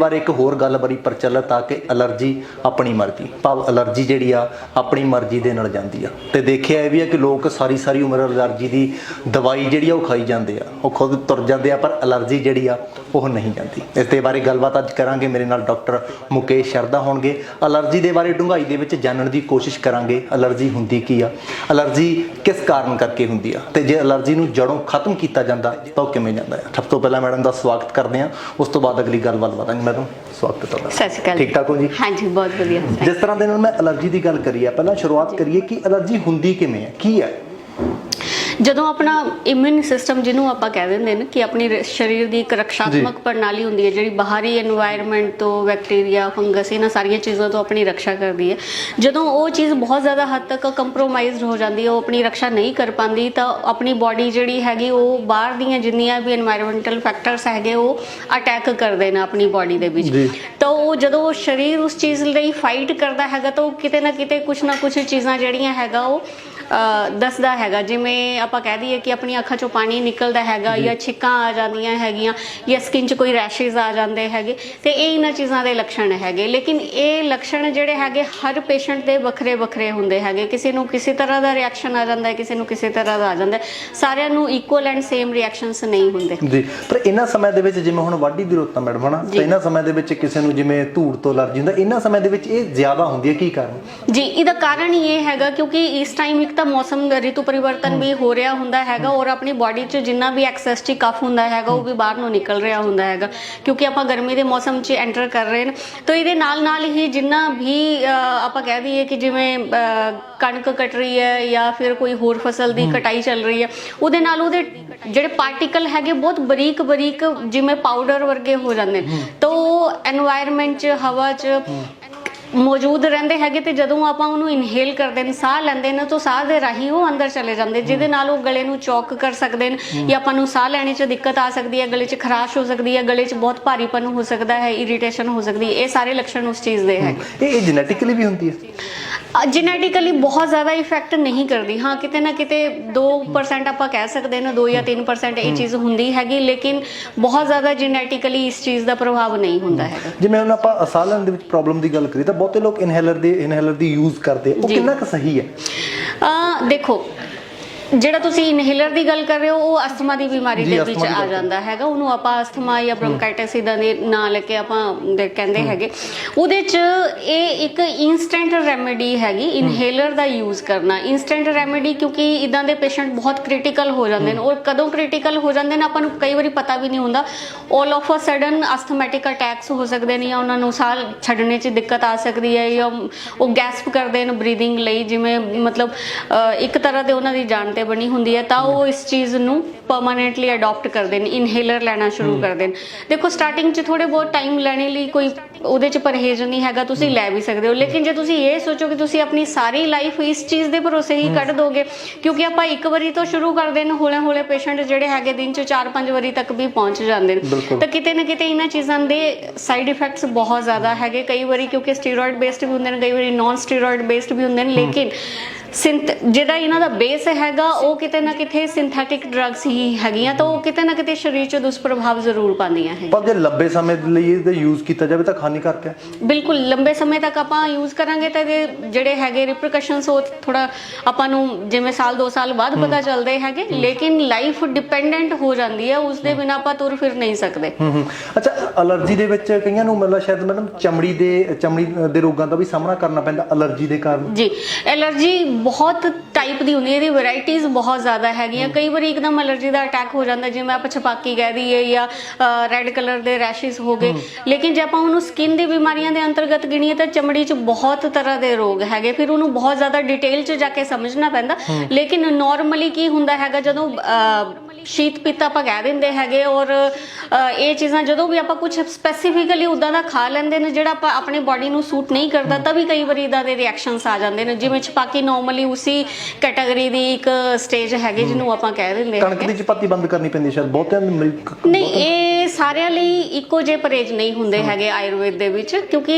ਪਰ ਇੱਕ ਹੋਰ ਗੱਲ ਬੜੀ ਪ੍ਰਚਲਿਤ ਆ ਕਿ ਅਲਰਜੀ ਆਪਣੀ ਮਰਜ਼ੀ, ਭਾਵ ਅਲਰਜੀ ਜਿਹੜੀ ਆ, ਆਪਣੀ ਮਰਜ਼ੀ ਦੇ ਨਾਲ ਜਾਂਦੀ ਆ। ਤੇ ਦੇਖਿਆ ਇਹ ਵੀ ਆ ਕਿ ਲੋਕ ਸਾਰੀ ਸਾਰੀ ਉਮਰ ਅਲਰਜੀ ਦੀ ਦਵਾਈ ਜਿਹੜੀ ਆ ਉਹ ਖਾਈ ਜਾਂਦੇ ਆ। ਉਹ ਖੁਦ ਤੁਰ ਜਾਂਦੇ ਆ, ਪਰ ਅਲਰਜੀ ਜਿਹੜੀ ਆ, ਉਹ ਨਹੀਂ ਜਾਂਦੀ। ਇਸ ਦੇ ਬਾਰੇ ਗੱਲਬਾਤ ਅੱਜ ਕਰਾਂਗੇ। ਮੇਰੇ ਨਾਲ ਡਾਕਟਰ ਮੁਕੇਸ਼ ਸ਼ਰਦਾ ਹੋਣਗੇ। ਅਲਰਜੀ ਦੇ ਬਾਰੇ ਡੂੰਘਾਈ ਦੇ ਵਿੱਚ ਜਾਣਨ ਦੀ ਕੋਸ਼ਿਸ਼ ਕਰਾਂਗੇ। ਅਲਰਜੀ ਹੁੰਦੀ ਕੀ ਆ? ਅਲਰਜੀ ਕਿਸ ਕਾਰਨ ਕਰਕੇ ਹੁੰਦੀ ਆ? ਤੇ ਜੇ ਅਲਰਜੀ ਨੂੰ ਜੜੋਂ ਖਤਮ ਕੀਤਾ ਜਾਂਦਾ, ਤਾਂ ਉਹ ਕਿਵੇਂ ਜਾਂਦਾ ਹੈ ਸਭ ਤੋਂ ਪਹਿਲਾਂ ਮੈਡਮ ਦਾ ਸਵਾਗਤ ਕਰਦੇ ਆ ਉਸ ਤੋਂ ਬਾਅਦ ਅਗਲੀ ਗੱਲਬਾਤ ਵਧਾਂਗੇ। ਮੈਡਮ ਸਵਾਗਤ ਹੈ ਤੁਹਾਡਾ। ਸਤਿ ਸ਼੍ਰੀ ਅਕਾਲ ਠੀਕ ਠਾਕ ਹੋ ਜੀ? ਹਾਂਜੀ ਬਹੁਤ ਵਧੀਆ। ਜਿਸ ਤਰ੍ਹਾਂ ਦੇ ਨਾਲ ਮੈਂ ਅਲਰਜੀ ਦੀ ਗੱਲ ਕਰੀ ਆ ਪਹਿਲਾਂ ਸ਼ੁਰੂਆਤ ਕਰੀਏ ਕਿ ਅਲਰਜੀ ਹੁੰਦੀ ਕਿਵੇਂ ਹੈ? ਕੀ ਹੈ? ਜਦੋਂ ਆਪਣਾ ਇਮਿਊਨ ਸਿਸਟਮ ਜਿਹਨੂੰ ਆਪਾਂ ਕਹਿ ਦਿੰਦੇ ਨੇ ਕਿ ਆਪਣੀ ਸਰੀਰ ਦੀ ਇੱਕ ਰੱਖਿਆਤਮਕ ਪ੍ਰਣਾਲੀ ਹੁੰਦੀ ਹੈ ਜਿਹੜੀ ਬਾਹਰੀ এনवायरमेंट ਤੋਂ ਬੈਕਟੀਰੀਆ ਫੰਗਸ ਇਹਨਾਂ ਸਾਰੀਆਂ ਚੀਜ਼ਾਂ ਤੋਂ ਆਪਣੀ ਰੱਖਿਆ ਕਰਦੀ ਹੈ। ਜਦੋਂ ਉਹ ਚੀਜ਼ ਬਹੁਤ ਜ਼ਿਆਦਾ ਹੱਦ ਤੱਕ ਕੰਪਰੋਮਾਈਜ਼ਡ ਹੋ ਜਾਂਦੀ ਹੈ ਉਹ ਆਪਣੀ ਰੱਖਿਆ ਨਹੀਂ ਕਰ ਪਾਉਂਦੀ ਤਾਂ ਆਪਣੀ ਬਾਡੀ ਜਿਹੜੀ ਹੈਗੀ ਉਹ ਬਾਹਰ ਦੀਆਂ ਜਿੰਨੀਆਂ ਵੀ এনवायरमेंटਲ ਫੈਕਟਰਸ ਹੈਗੇ ਉਹ ਅਟੈਕ ਕਰਦੇ ਨੇ ਆਪਣੀ ਬਾਡੀ ਦੇ ਵਿੱਚ। ਤਾਂ ਉਹ ਜਦੋਂ ਉਹ ਸਰੀਰ ਉਸ ਚੀਜ਼ ਲਈ ਫਾਈਟ ਕਰਦਾ ਹੈਗਾ ਤਾਂ ਉਹ ਕਿਤੇ ਨਾ ਕਿਤੇ ਕੁਝ ਨਾ ਕੁਝ ਚੀਜ਼ਾਂ ਜਿਹੜੀਆਂ ਹੈਗਾ ਉਹ ਦੱਸਦਾ ਹੈਗਾ ਜਿਵੇਂ ਆਪਾਂ ਕਹਿ ਦਈਏ ਕਿ ਆਪਣੀ ਅੱਖਾਂ ਚੋਂ ਪਾਣੀ ਨਿਕਲਦਾ ਹੈਗਾ ਜਾਂ। ਛਿੱਕਾਂ ਆ ਜਾਂਦੀਆਂ ਹੈਗੀਆਂ ਜਾਂ ਸਕਿਨ 'ਚ ਕੋਈ ਰੈਸ਼ਸ ਆ ਜਾਂਦੇ ਹੈਗੇ ਤੇ ਇਹ ਇਹਨਾਂ ਚੀਜ਼ਾਂ ਦੇ ਲੱਛਣ ਹੈਗੇ। ਲੇਕਿਨ ਇਹ ਲੱਛਣ ਜਿਹੜੇ ਹੈਗੇ ਹਰ ਪੇਸ਼ੈਂਟ ਦੇ ਵੱਖਰੇ ਵੱਖਰੇ ਹੁੰਦੇ ਹੈਗੇ। ਕਿਸੇ ਨੂੰ ਕਿਸੇ ਤਰ੍ਹਾਂ ਦਾ ਰਿਐਕਸ਼ਨ ਆ ਜਾਂਦਾ ਹੈ ਕਿਸੇ ਨੂੰ ਕਿਸੇ ਤਰ੍ਹਾਂ ਦਾ ਆ ਜਾਂਦਾ ਹੈ। ਸਾਰਿਆਂ ਨੂੰ ਇਕੁਅਲ ਐਂਡ ਸੇਮ ਰਿਐਕਸ਼ਨਸ ਨਹੀਂ ਹੁੰਦੇ। ਜੀ ਪਰ ਇਹਨਾਂ ਸਮੇਂ ਦੇ ਵਿੱਚ ਜਿਵੇਂ ਹੁਣ ਵਾਢੀ ਦੀ ਰੁੱਤ ਆ ਮੈਡਮ ਹਨਾ। ਤਾਂ ਇਹਨਾਂ ਸਮੇਂ ਦੇ ਵਿੱਚ ਕਿਸੇ ਨੂੰ ਜਿਵੇਂ ਧੂੜ ਤੋਂ ਅਲਰਜੀ ਹੁੰਦਾ ਇਹਨਾਂ ਸਮੇਂ ਦੇ ਵਿੱਚ ਇਹ ਜ਼ਿਆਦਾ ਹੁੰਦੀ ਹੈ ਕੀ ਕਾਰਨ? ਜੀ ਇਹਦਾ ਕਾਰਨ ਹੀ ਇਹ ਹੈਗਾ ਕਿਉਂਕਿ ਇਸ ਟਾਈਮ ਇੱਕ ਤਾਂ ਮੌਸਮ ਰਿਤੂ ਪਰਿਵਰਤਨ ਵੀ ਹੋ ਰਿਹਾ ਹੁੰਦਾ ਹੈਗਾ ਔਰ ਆਪਣੀ ਬਾਡੀ 'ਚ ਜਿੰਨਾ ਵੀ ਐਕਸੈਸ ਚ ਕਫ ਹੁੰਦਾ ਹੈਗਾ ਉਹ ਵੀ ਬਾਹਰ ਨੂੰ ਨਿਕਲ ਰਿਹਾ ਹੁੰਦਾ ਹੈਗਾ ਕਿਉਂਕਿ ਆਪਾਂ ਗਰਮੀ ਦੇ ਮੌਸਮ 'ਚ ਐਂਟਰ ਕਰ ਰਹੇ ਨੇ। ਤਾਂ ਇਹਦੇ ਨਾਲ ਨਾਲ ਹੀ ਜਿੰਨਾ ਵੀ ਆਪਾਂ ਕਹਿ ਦਈਏ ਕਿ ਜਿਵੇਂ ਕਣਕ ਕੱਟ ਰਹੀ ਹੈ ਜਾਂ ਫਿਰ ਕੋਈ ਹੋਰ ਫਸਲ ਦੀ ਕਟਾਈ ਚੱਲ ਰਹੀ ਹੈ ਉਹਦੇ ਨਾਲ ਉਹਦੇ ਜਿਹੜੇ ਪਾਰਟੀਕਲ ਹੈਗੇ ਬਹੁਤ ਬਰੀਕ ਬਰੀਕ ਜਿਵੇਂ ਪਾਊਡਰ ਵਰਗੇ ਹੋ ਜਾਂਦੇ ਨੇ। ਤਾਂ ਉਹ এনवायरमेंट 'ਚ ਹਵਾ 'ਚ ਮੌਜੂਦ ਰਹਿੰਦੇ ਹੈਗੇ ਤੇ ਜਦੋਂ ਆਪਾਂ ਉਹਨੂੰ ਇਨਹੇਲ ਕਰਦੇ ਨੇ ਸਾਹ ਲੈਂਦੇ ਨੇ ਤਾਂ ਸਾਹ ਦੇ ਰਾਹੀਂ ਉਹ ਅੰਦਰ ਚਲੇ ਜਾਂਦੇ ਜਿਹਦੇ ਨਾਲ ਉਹ ਗਲੇ ਨੂੰ ਚੌਕ ਕਰ ਸਕਦੇ ਨੇ ਜਾਂ ਆਪਾਂ ਨੂੰ ਸਾਹ ਲੈਣੇ 'ਚ ਦਿੱਕਤ ਆ ਸਕਦੀ ਹੈ ਗਲੇ 'ਚ ਖਰਾਸ਼ ਹੋ ਸਕਦੀ ਹੈ ਗਲੇ 'ਚ ਬਹੁਤ ਭਾਰੀਪਨ ਹੋ ਸਕਦਾ ਹੈ ਇਰੀਟੇਸ਼ਨ ਹੋ ਸਕਦੀ ਹੈ ਇਹ ਸਾਰੇ ਲੱਛਣ ਉਸ ਚੀਜ਼ ਦੇ ਇਹ ਇਹ ਜੈਨੇਟਿਕਲੀ ਵੀ ਹੁੰਦੀ ਹੈ? ਜੈਨੇਟਿਕਲੀ ਬਹੁਤ ਜ਼ਿਆਦਾ ਇਫੈਕਟ ਨਹੀਂ ਕਰਦੀ। ਹਾਂ ਕਿਤੇ ਨਾ ਕਿਤੇ 2% ਆਪਾਂ ਕਹਿ ਸਕਦੇ ਨੇ 2 ਜਾਂ 3% ਇਹ ਚੀਜ਼ ਹੁੰਦੀ ਹੈਗੀ ਲੇਕਿਨ ਬਹੁਤ ਜ਼ਿਆਦਾ ਜੈਨੇਟਿਕਲੀ ਇਸ ਚੀਜ਼ ਦਾ ਪ੍ਰਭਾਵ ਨਹੀਂ ਹੁੰਦਾ ਹੈਗਾ। ਜਿਵੇਂ ਹੁਣ ਆਪਾਂ ਸਾਹ ਲੈਣ ਦੇ ਵਿੱਚ ਪ੍ਰੋਬਲਮ ਦੀ ਗੱਲ ਕਰੀ ਤਾਂ ਬਹੁਤੇ ਲੋਕ ਇਨਹੇਲਰ ਦੇ ਇਨਹੇਲਰ ਦੀ ਯੂਜ਼ ਕਰਦੇ। ਉਹ। ਕਿੰਨਾ ਕੁ ਸਹੀ ਹੈ? ਆ ਦੇਖੋ ਜਿਹੜਾ ਤੁਸੀਂ ਇਨਹੇਲਰ ਦੀ ਗੱਲ ਕਰ ਰਹੇ ਹੋ ਉਹ ਅਸਥਮਾ ਦੀ ਬਿਮਾਰੀ ਦੇ ਵਿੱਚ ਆ ਜਾਂਦਾ ਹੈਗਾ। ਉਹਨੂੰ ਆਪਾਂ ਅਸਥਮਾ ਜਾਂ ਬ੍ਰੌਂਕਾਈਟਿਸ ਇਦਾਂ ਦੇ ਨਾਂ ਲੈ ਕੇ ਆਪਾਂ ਦੇ- ਕਹਿੰਦੇ ਹੈਗੇ। ਉਹਦੇ 'ਚ ਇਹ ਇੱਕ ਇਨਸਟੈਂਟ ਰੈਮੇਡੀ ਹੈਗੀ ਇਨਹੇਲਰ ਦਾ ਯੂਜ਼ ਕਰਨਾ। ਇਨਸਟੈਂਟ ਰੈਮੇਡੀ ਕਿਉਂਕਿ ਇਦਾਂ ਦੇ ਪੇਸ਼ੈਂਟ ਬਹੁਤ ਕ੍ਰਿਟੀਕਲ ਹੋ ਜਾਂਦੇ ਨੇ। ਔਰ ਕਦੋਂ ਕ੍ਰਿਟੀਕਲ ਹੋ ਜਾਂਦੇ ਨੇ ਆਪਾਂ ਨੂੰ ਕਈ ਵਾਰੀ ਪਤਾ ਵੀ ਨਹੀਂ ਹੁੰਦਾ। All of a sudden asthmatic attacks ਹੋ ਸਕਦੇ ਨੇ ਜਾਂ ਉਹਨਾਂ ਨੂੰ ਸਾਹ ਛੱਡਣੇ 'ਚ ਦਿੱਕਤ ਆ ਸਕਦੀ ਹੈ ਜਾਂ ਉਹ ਗੈਸਪ ਕਰਦੇ ਨੇ ਬਰੀਥਿੰਗ ਲਈ। ਜਿਵੇਂ ਮਤਲਬ ਇੱਕ ਤਰ੍ਹਾਂ ਦੇ ਉਹਨਾਂ ਦੀ ਜਾਨ ਤੇ ਬਣੀ ਹੁੰਦੀ ਹੈ ਤਾਂ ਉਹ ਇਸ ਚੀਜ਼ ਨੂੰ ਪਰਮਾਨੈਂਟਲੀ ਅਡਾਪਟ ਕਰਦੇ ਨੇ ਇਨਹੇਲਰ ਲੈਣਾ ਸ਼ੁਰੂ ਕਰਦੇ ਨੇ। ਦੇਖੋ ਸਟਾਰਟਿੰਗ 'ਚ ਥੋੜੇ ਬਹੁਤ ਟਾਈਮ ਲੈਣੇ ਲਈ ਕੋਈ ਉਹਦੇ 'ਚ ਪਰਹੇਜ਼ ਨਹੀਂ ਹੈਗਾ ਤੁਸੀਂ ਲੈ ਵੀ ਸਕਦੇ ਹੋ। ਲੇਕਿਨ ਜੇ ਤੁਸੀਂ ਇਹ ਸੋਚੋ ਕਿ ਤੁਸੀਂ ਆਪਣੀ ਸਾਰੀ ਲਾਈਫ ਇਸ ਚੀਜ਼ ਦੇ ਭਰੋਸੇ ਹੀ ਕੱਢ ਦੋਗੇ ਕਿਉਂਕਿ ਆਪਾਂ ਇੱਕ ਵਾਰੀ ਤੋਂ ਸ਼ੁਰੂ ਕਰਦੇ ਨੇ ਹੌਲੇ ਹੌਲੇ ਪੇਸ਼ੈਂਟ ਜਿਹੜੇ ਹੈਗੇ ਦਿਨ 'ਚ 4-5 ਵਾਰੀ ਤੱਕ ਵੀ ਪਹੁੰਚ ਜਾਂਦੇ ਨੇ। ਤਾਂ ਕਿਤੇ ਨਾ ਕਿਤੇ ਇਹਨਾਂ ਚੀਜ਼ਾਂ ਦੇ ਸਾਈਡ ਇਫੈਕਟਸ ਬਹੁਤ ਜ਼ਿਆਦਾ ਹੈਗੇ। ਕਈ ਵਾਰੀ ਕਿਉਂਕਿ ਸਟੀਰੋਇਡ ਬੇਸਡ ਵੀ ਹੁੰਦੇ ਨੇ ਕਈ ਵਾਰੀ ਨਾਨ ਸਟੀਰੋਇਡ ਬੇਸਡ ਵੀ ਹੁੰਦੇ ਨੇ ਲੇਕਿਨ ਜਿਹੜਾ ਇਹਨਾਂ ਦਾ ਬੇਸ ਹੈਗਾ ਉਹ ਕਿਤੇ ਨਾ ਕਿਤੇ ਸਿੰਥੈਟਿਕ ਡਰੱਗਸ ਹੀ ਹੈਗੀਆਂ ਤਾਂ ਉਹ ਕਿਤੇ ਨਾ ਕਿਤੇ ਸਰੀਰ 'ਚ ਦੁਸ਼ਪ੍ਰਭਾਵ ਜ਼ਰੂਰ ਪਾਉਂਦੀਆਂ ਹੈ ਪਰ ਜੇ ਲੰਬੇ ਸਮੇਂ ਲਈ ਇਹਦਾ ਯੂਜ਼ ਕੀਤਾ ਜਾਵੇ ਤਾਂ ਹਾਨੀਕਾਰਕ ਹੈ। ਬਿਲਕੁਲ ਲੰਬੇ ਸਮੇਂ ਤੱਕ ਆਪਾਂ ਯੂਜ਼ ਕਰਾਂਗੇ ਤਾਂ ਇਹਦੇ ਜਿਹੜੇ ਹੈਗੇ ਰਿਪਰਕਸ਼ਨਸ ਉਹ ਥੋੜਾ ਆਪਾਂ ਨੂੰ ਜਿਵੇਂ ਸਾਲ 2 ਸਾਲ ਬਾਅਦ ਪਤਾ ਚੱਲਦੇ ਹੈਗੇ ਲੇਕਿਨ ਲਾਈਫ ਡਿਪੈਂਡੈਂਟ ਹੋ ਜਾਂਦੀ ਹੈ ਉਸ ਦੇ ਬਿਨਾ ਆਪਾਂ ਤੁਰ ਫਿਰ ਨਹੀਂ ਸਕਦੇ। ਅੱਛਾ ਅਲਰਜੀ ਦੇ ਵਿੱਚ ਕਈਆਂ ਨੂੰ ਮਤਲਬ ਸ਼ਾਇਦ ਮੈਡਮ ਚਮੜੀ ਦੇ ਚਮੜੀ ਦੇ ਰੋਗਾਂ ਦਾ ਵੀ ਸਾਹਮਣਾ ਕਰਨਾ ਪੈਂਦਾ ਅਲਰਜੀ ਦੇ ਕਾਰਨ। ਜੀ ਐਲਰਜੀ ਬਹੁਤ ਟਾਈਪ ਦੀ ਹੁੰਦੀ ਹੈ ਇਹਦੀ ਵੈਰਾਈਟੀਆਂ ਬਹੁਤ ਜ਼ਿਆਦਾ ਹੈਗੀਆਂ। ਕਈ ਵਾਰੀ ਇੱਕਦਮ ਐਲਰਜੀ ਦਾ ਅਟੈਕ ਹੋ ਜਾਂਦਾ ਜਿਵੇਂ ਆਪਾਂ ਛਪਾਕੀ ਕਹਿ ਦਈਏ ਜਾਂ ਰੈੱਡ ਕਲਰ ਦੇ ਰੈਸ਼ਸ ਹੋ ਗਏ। ਲੇਕਿਨ ਜੇ ਆਪਾਂ ਉਹਨੂੰ ਸਕਿਨ ਦੀ ਬਿਮਾਰੀਆਂ ਦੇ ਅੰਤਰਗਤ ਗਿਣੀਏ ਤਾਂ ਚਮੜੀ 'ਚ ਬਹੁਤ ਤਰ੍ਹਾਂ ਦੇ ਰੋਗ ਹੈਗੇ। ਫਿਰ ਉਹਨੂੰ ਬਹੁਤ ਜ਼ਿਆਦਾ ਡਿਟੇਲ 'ਚ ਜਾ ਕੇ ਸਮਝਣਾ ਪੈਂਦਾ। ਲੇਕਿਨ ਨਾਰਮਲੀ ਕੀ ਹੁੰਦਾ ਹੈਗਾ ਜਦੋਂ ਸ਼ੀਤ ਪਿੱਤ ਆਪਾਂ ਕਹਿ ਦਿੰਦੇ ਹੈਗੇ ਔਰ ਇਹ ਚੀਜ਼ਾਂ ਜਦੋਂ ਵੀ ਆਪਾਂ ਕੁਝ ਸਪੈਸੀਫਿਕਲੀ ਉਦਾਂ ਦਾ ਖਾ ਲੈਂਦੇ ਨੇ ਜਿਹੜਾ ਆਪਾਂ ਆਪਣੀ ਬਾਡੀ ਨੂੰ ਸੂਟ ਨਹੀਂ ਕਰਦਾ ਤਾਂ ਵੀ ਕਈ ਵਾਰੀ ਇਦਾਂ ਦੇ ਰਿਐਕਸ਼ਨਸ ਆ ਜਾਂਦੇ ਨੇ ਜਿਵੇਂ ਛਪਾਕੀ ਨਾਰਮਲੀ ਉਸੇ ਕੈਟਾਗਰੀ ਦੀ ਇੱਕ ਸਟੇਜ ਹੈਗੀ ਜਿਹਨੂੰ ਆਪਾਂ ਕਹਿ ਦਿੰਦੇ ਕਣਕ ਹੈਗੇ। ਦੀ ਚਪਾਤੀ ਬੰਦ ਕਰਨੀ ਪੈਂਦੀ ਸ਼ਾਇਦ ਬਹੁਤਿਆਂ ਨੂੰ ਮਰੀਜ਼- ਨਹੀਂ ਇਹ ਸਾਰਿਆਂ ਲਈ ਇੱਕੋ ਜਿਹੇ ਪਰਹੇਜ਼ ਨਹੀਂ ਹੁੰਦੇ ਹੈਗੇ ਆਯੁਰਵੇਦ ਦੇ ਵਿੱਚ ਕਿਉਂਕਿ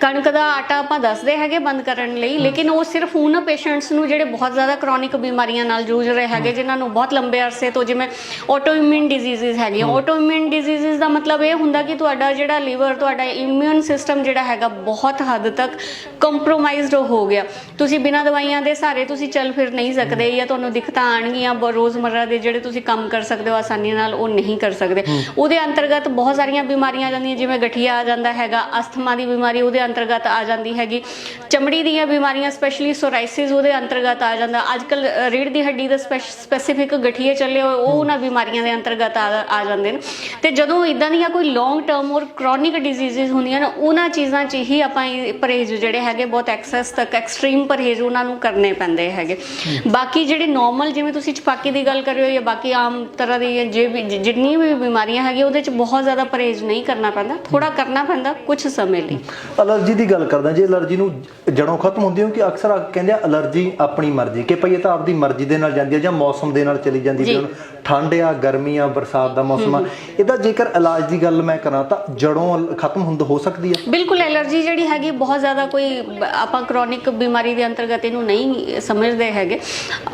ਕਣਕ ਦਾ ਆਟਾ ਆਪਾਂ ਦੱਸਦੇ ਹੈਗੇ ਬੰਦ ਕਰਨ ਲਈ ਲੇਕਿਨ ਉਹ ਸਿਰਫ ਉਹਨਾਂ ਪੇਸ਼ੈਂਟਸ ਨੂੰ ਜਿਹੜੇ ਬਹੁਤ ਜ਼ਿਆਦਾ ਕ੍ਰੋਨਿਕ ਬਿਮਾਰੀਆਂ ਨਾਲ ਜੂਝ ਰਹੇ ਹੈਗੇ ਜਿਨ੍ਹਾਂ ਨੂੰ ਬਹੁਤ ਲੰਬੇ ਅਰਸੇ ਤੋਂ ਜਿਵੇਂ ਆਟੋਇਮਿਊਨ ਡਿਜ਼ੀਜ਼ਸ ਹੈਗੀਆਂ ਆਟੋਇਮਿਊਨ ਡਿਜ਼ੀਜ਼ਸ ਦਾ ਮਤਲਬ ਇਹ ਹੁੰਦਾ ਕਿ ਤੁਹਾਡਾ ਜਿਹੜਾ ਲਿਵਰ ਤੁਹਾਡਾ ਇਮਿਊਨ ਸਿਸਟਮ ਜਿਹੜਾ ਹੈਗਾ ਬਹੁਤ ਹੱਦ ਤੱਕ ਕੰਪਰੋਮਾਈਜ਼ਡ ਹੋ ਗਿਆ। ਤੁਸੀਂ ਬਿਨਾਂ ਦਵਾਈਆਂ ਦੇ ਸਹਾਰੇ ਤੁਸੀਂ ਚੱਲ ਫਿਰ ਨਹੀਂ ਸਕਦੇ ਜਾਂ ਤੁਹਾਨੂੰ ਦਿੱਕਤਾਂ ਆਣਗੀਆਂ ਰੋਜ਼ਮਰਰਾ ਦੇ ਜਿਹੜੇ ਤੁਸੀਂ ਕੰਮ ਕਰ ਸਕਦੇ ਹੋ ਆਸਾਨੀ ਨਾਲ ਉਹ ਨਹੀਂ ਕਰ ਸਕਦੇ। ਉਹਦੇ ਅੰਤਰਗਤ ਬਹੁਤ ਸਾਰੀਆਂ ਬਿਮਾਰੀਆਂ ਆ ਜਾਂਦੀਆਂ ਜਿਵੇਂ ਗਠੀਆ ਆ ਜਾਂਦਾ ਹੈਗਾ ਅਸਥਮਾ ਦੀ ਬਿਮਾਰੀ ਉਹਦੇ ਅੰਤਰਗਤ ਆ ਜਾਂਦੀ ਹੈਗੀ। ਚਮੜੀ ਦੀਆਂ ਬਿਮਾਰੀਆਂ ਸਪੈਸ਼ਲੀ ਸੋਰਾਇਸਿਸ ਉਹਦੇ ਅੰਤਰਗਤ ਆ ਜਾਂਦਾ। ਅੱਜਕੱਲ ਰੀੜ ਦੀ ਹੱਡੀ ਦਾ ਸਪੈਸੀਫਿਕ ਗਠੀਏ ਚੱਲੇ ਹੋਏ ਉਹ ਉਹਨਾਂ ਬਿਮਾਰੀਆਂ ਦੇ ਅੰਤਰਗਤ ਆ ਜਾਂਦੇ ਨੇ। ਤੇ ਜਦੋਂ ਇਦਾਂ ਦੀਆਂ ਕੋਈ ਲੌਂਗ ਟਰਮ ਔਰ ਕ੍ਰੋਨਿਕ ਡਿਜ਼ੀਜ਼ਸ ਹੁੰਦੀਆਂ ਨੇ ਉਹਨਾਂ ਚੀਜ਼ਾਂ 'ਚ ਹੀ ਆਪਾਂ ਇਹ ਪਰਹੇਜ਼ ਜਿਹੜੇ ਹੈਗੇ ਬਹੁਤ ਐਕਸੈਸ ਤੱਕ ਐਕਸਟ੍ਰੀਮ ਪਰਹੇਜ਼ ਉਹਨਾਂ ਨੂੰ ਕਰਨੇ ਪੈਂਦੇ ਹੈਗੇ। ਬਾਕੀ ਜਿਹੜੇ ਨਾਰਮਲ ਜਿਵੇਂ ਤੁਸੀਂ ਚਪਾਕੀ ਦੀ ਗੱਲ ਕਰ ਰਹੇ ਹੋ ਜਾਂ ਬਾਕੀ ਆਮ ਤਰ੍ਹਾਂ ਦੀ ਜੇ ਵੀ ਜਿ- ਜਿੰਨੀ ਵੀ ਬਿਮਾਰੀਆਂ ਹੈਗੀਆਂ ਉਹਦੇ 'ਚ ਬਹੁਤ ਜ਼ਿਆਦਾ ਪਰਹੇਜ਼ ਨਹੀਂ ਕਰਨਾ ਪੈਂਦਾ। ਥੋੜਾ ਕਰਨਾ ਪੈਂਦਾ ਕੁਝ ਸਮੇਂ ਲਈ। ਅਲਰਜੀ ਦੀ ਗੱਲ ਕਰਦਾ ਜੇ ਅਲਰਜੀ ਨੂੰ ਜੜੋਂ ਖਤਮ ਹੁੰਦੀ ਹੋ ਕਿ ਅਕਸਰ ਕਹਿੰਦੇ ਆ ਅਲਰਜੀ ਆਪਣੀ ਮਰਜ਼ੀ ਕਿ ਭਈ ਇਹ ਤਾਂ ਆਪਦੀ ਮਰਜ਼ੀ ਦੇ ਨਾਲ ਜਾਂਦੀ ਹੈ ਜਾਂ ਮੌਸਮ ਦੇ ਨਾਲ ਚਲੀ ਜਾਂਦੀ ਜੀ। ਹੈ ਹੁਣ ਠੰਡ ਆ ਗਰਮੀ ਆ ਬਰਸਾਤ ਦਾ ਮੌਸਮ ਆ ਇਹਦਾ ਜੇਕਰ ਇਲਾਜ ਦੀ ਗੱਲ ਮੈਂ ਕਰਾਂ ਤਾਂ ਜੜੋਂ ਖਤਮ ਹੁੰਦ ਹੋ ਸਕਦੀ ਹੈ। ਬਿਲਕੁਲ ਐਲਰਜੀ ਜਿਹੜੀ ਹੈਗੀ ਬਹੁਤ ਜ਼ਿਆਦਾ ਕੋਈ ਆਪਾਂ ਕ੍ਰੋਨਿਕ ਬਿਮਾਰੀ ਦੇ ਅੰਤਰਗਤ ਇਹਨੂੰ ਨਹੀਂ ਸਮਝਦੇ ਹੈਗੇ।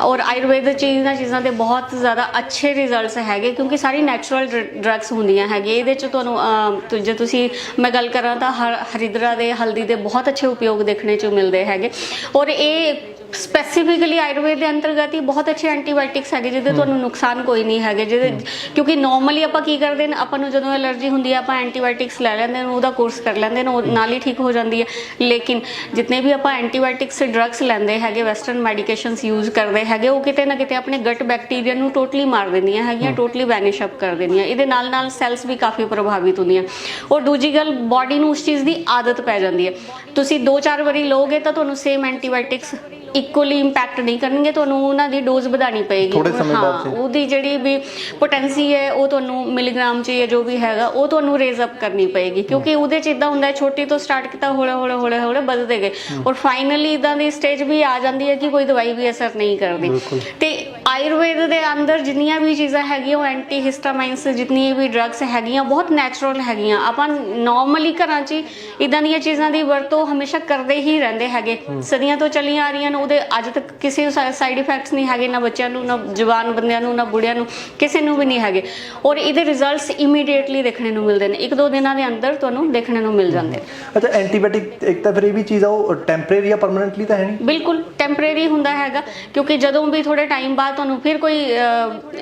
ਔਰ ਆਯੁਰਵੇਦ ਚ ਇਹਨਾਂ ਚੀਜ਼ਾਂ ਦੇ ਬਹੁਤ ਜ਼ਿਆਦਾ ਅੱਛੇ ਰਿਜ਼ਲਟਸ ਹੈਗੇ ਕਿਉਂਕਿ ਸਾਰੀ ਨੈਚੁਰਲ ਡਰੱਗਸ ਹੁੰਦੀਆਂ ਹੈਗੇ ਇਹਦੇ ਚ ਤੁਹਾਨੂੰ ਜੇ ਤੁਸੀਂ ਮੈਂ ਗੱਲ ਕਰਾਂ ਤਾਂ ਹਰ ਹਰਿਦਰਾ ਦੇ ਹਲਦੀ ਦੇ ਬਹੁਤ ਅੱਛੇ ਉਪਯੋਗ ਦੇਖਣੇ ਚ ਮਿਲਦੇ ਹੈਗੇ। ਔਰ ਇਹ ਸਪੈਸੀਫਿਕਲੀ ਆਯੁਰਵੇਦ ਦੇ ਅੰਤਰਗਤ ਹੀ ਬਹੁਤ ਅੱਛੇ ਐਂਟੀਬਾਇਓਟਿਕਸ ਹੈਗੇ ਜਿਹਦੇ ਤੁਹਾਨੂੰ ਨੁਕਸਾਨ ਕੋਈ ਨਹੀਂ ਹੈਗੇ ਜਿਹਦੇ ਕਿਉਂਕਿ ਨਾਰਮਲੀ ਆਪਾਂ ਕੀ ਕਰਦੇ ਨੇ ਆਪਾਂ ਨੂੰ ਜਦੋਂ ਐਲਰਜੀ ਹੁੰਦੀ ਹੈ ਆਪਾਂ ਐਂਟੀਬਾਇਓਟਿਕਸ ਲੈ ਲੈਂਦੇ ਨੇ ਉਹਦਾ ਕੋਰਸ ਕਰ ਲੈਂਦੇ ਨੇ ਉਹ ਨਾਲ ਹੀ ਠੀਕ ਹੋ ਜਾਂਦੀ ਹੈ। ਲੇਕਿਨ ਜਿੰਨੇ ਵੀ ਆਪਾਂ ਐਂਟੀਬਾਇਓਟਿਕਸ ਡਰੱਗਸ ਲੈਂਦੇ ਹੈਗੇ ਵੈਸਟਰਨ ਮੈਡੀਕੇਸ਼ਨਸ ਯੂਜ਼ ਕਰਦੇ ਹੈਗੇ ਉਹ ਕਿਤੇ ਨਾ ਕਿਤੇ ਆਪਣੇ ਗਟ ਬੈਕਟੀਰੀਆ ਨੂੰ ਟੋਟਲੀ ਮਾਰ ਦਿੰਦੀਆਂ ਹੈਗੀਆਂ ਟੋਟਲੀ ਵੈਨਿਸ਼ ਅਪ ਕਰ ਦਿੰਦੀਆਂ। ਇਹਦੇ ਨਾਲ ਨਾਲ ਸੈਲਸ ਵੀ ਕਾਫੀ ਪ੍ਰਭਾਵਿਤ ਹੁੰਦੀਆਂ। ਔਰ ਦੂਜੀ ਗੱਲ ਬਾਡੀ ਨੂੰ ਉਸ ਚੀਜ਼ ਦੀ ਆਦਤ ਪੈ ਜਾਂਦੀ ਹੈ। ਤੁਸੀਂ 2-4 ਵਾਰੀ ਲਓਗੇ ਤਾਂ ਤੁਹਾਨੂੰ ਸੇਮ ਐਂਟੀਬਾਇਓਟਿਕਸ ਇਕੁਅਲੀ ਇੰਪੈਕਟ ਨਹੀਂ ਕਰਨਗੇ ਤੁਹਾਨੂੰ ਉਹਨਾਂ ਦੀ ਡੋਜ਼ ਵਧਾਣੀ ਪਏਗੀ। ਥੋੜ੍ਹੇ ਸਮੇਂ ਬਾਅਦ। ਉਹਦੀ ਜਿਹੜੀ ਵੀ ਪੋਟੈਂਸੀ ਹੈ ਉਹ ਤੁਹਾਨੂੰ ਮਿਲੀਗ੍ਰਾਮ ਚ ਜਾਂ ਜੋ ਵੀ ਹੈਗਾ ਉਹ ਤੁਹਾਨੂੰ ਰੇਜ਼ ਅਪ ਕਰਨੀ ਪਏਗੀ। ਕਿਉਂਕਿ ਉਹਦੇ ਚ ਇਦਾਂ ਹੁੰਦਾ ਹੈ ਛੋਟੀ ਤੋਂ ਸਟਾਰਟ ਕੀਤਾ ਹੌਲੇ ਹੌਲੇ ਹੌਲੇ ਹੌਲੇ ਵੱਧਦੇ ਗਏ। ਔਰ ਫਾਈਨਲੀ ਇਦਾਂ ਦੀ ਸਟੇਜ ਵੀ ਆ ਜਾਂਦੀ ਹੈ ਕਿ ਕੋਈ ਦਵਾਈ ਵੀ ਅਸਰ ਨਹੀਂ ਕਰਦੀ। ਬਿਲਕੁਲ। ਤੇ ਆਯੁਰਵੇਦ ਦੇ ਅੰਦਰ ਜਿੰਨੀਆਂ ਵੀ ਚੀਜ਼ਾਂ ਹੈਗੀਆਂ ਉਹ ਐਂਟੀ ਹਿਸਟਾਮਾਈਨਸ ਜਿੰਨੀਆਂ ਵੀ ਡਰੱਗਸ ਹੈਗੀਆਂ ਬਹੁਤ ਨੈਚੁਰਲ ਹੈਗੀਆਂ। ਆਪਾਂ ਨਾਰਮਲੀ ਘਰਾਂ 'ਚ ਇਦਾਂ ਦੀਆਂ ਚੀਜ਼ਾਂ ਦੀ ਵਰਤੋਂ ਹਮੇਸ਼ਾ ਕਰਦੇ ਹੀ ਰਹਿੰਦੇ ਹੈਗੇ। ਸਦੀਆਂ ਤੋਂ ਚੱਲੀਆਂ ਆ ਰਹੀਆਂ ਨੇ ਉਹਦੇ ਅੱਜ ਤੱਕ ਕਿਸੇ ਸਾਈਡ ਇਫੈਕਟਸ ਨਹੀਂ ਹੈਗੇ ਨਾ ਬੱਚਿਆਂ ਨੂੰ ਨਾ ਜਵਾਨ ਬੰਦਿਆਂ ਨੂੰ ਨਾ ਬੁੜਿਆਂ ਨੂੰ ਕਿਸੇ ਨੂੰ ਵੀ ਨਹੀਂ ਹੈਗੇ। ਔਰ ਇਹਦੇ ਰਿਜ਼ਲਟਸ ਇਮੀਡੀਏਟਲੀ ਦੇਖਣੇ ਨੂੰ ਮਿਲਦੇ ਨੇ। ਇੱਕ ਦੋ ਦਿਨਾਂ ਦੇ ਅੰਦਰ ਤੁਹਾਨੂੰ ਦੇਖਣੇ ਨੂੰ ਮਿਲ ਜਾਂਦੇ ਅੱਛਾ ਐਂਟੀਬਾਇਓਟਿਕ ਇੱਕ ਤਾਂ ਫਿਰ ਇਹ ਵੀ ਚੀਜ਼ ਆ ਉਹ ਟੈਂਪਰੇਰੀ ਆ ਪਰਮਨੈਂਟਲੀ ਤਾਂ ਹੈ ਨਹੀਂ? ਬਿਲਕੁਲ ਟੈਂਪਰੇਰੀ ਹੁੰਦਾ ਹੈਗਾ। ਕਿਉਂਕਿ ਜਦੋਂ ਵੀ ਥੋੜੇ ਟਾਈਮ ਬਾਅਦ ਤੁਹਾਨੂੰ ਫਿਰ ਕੋਈ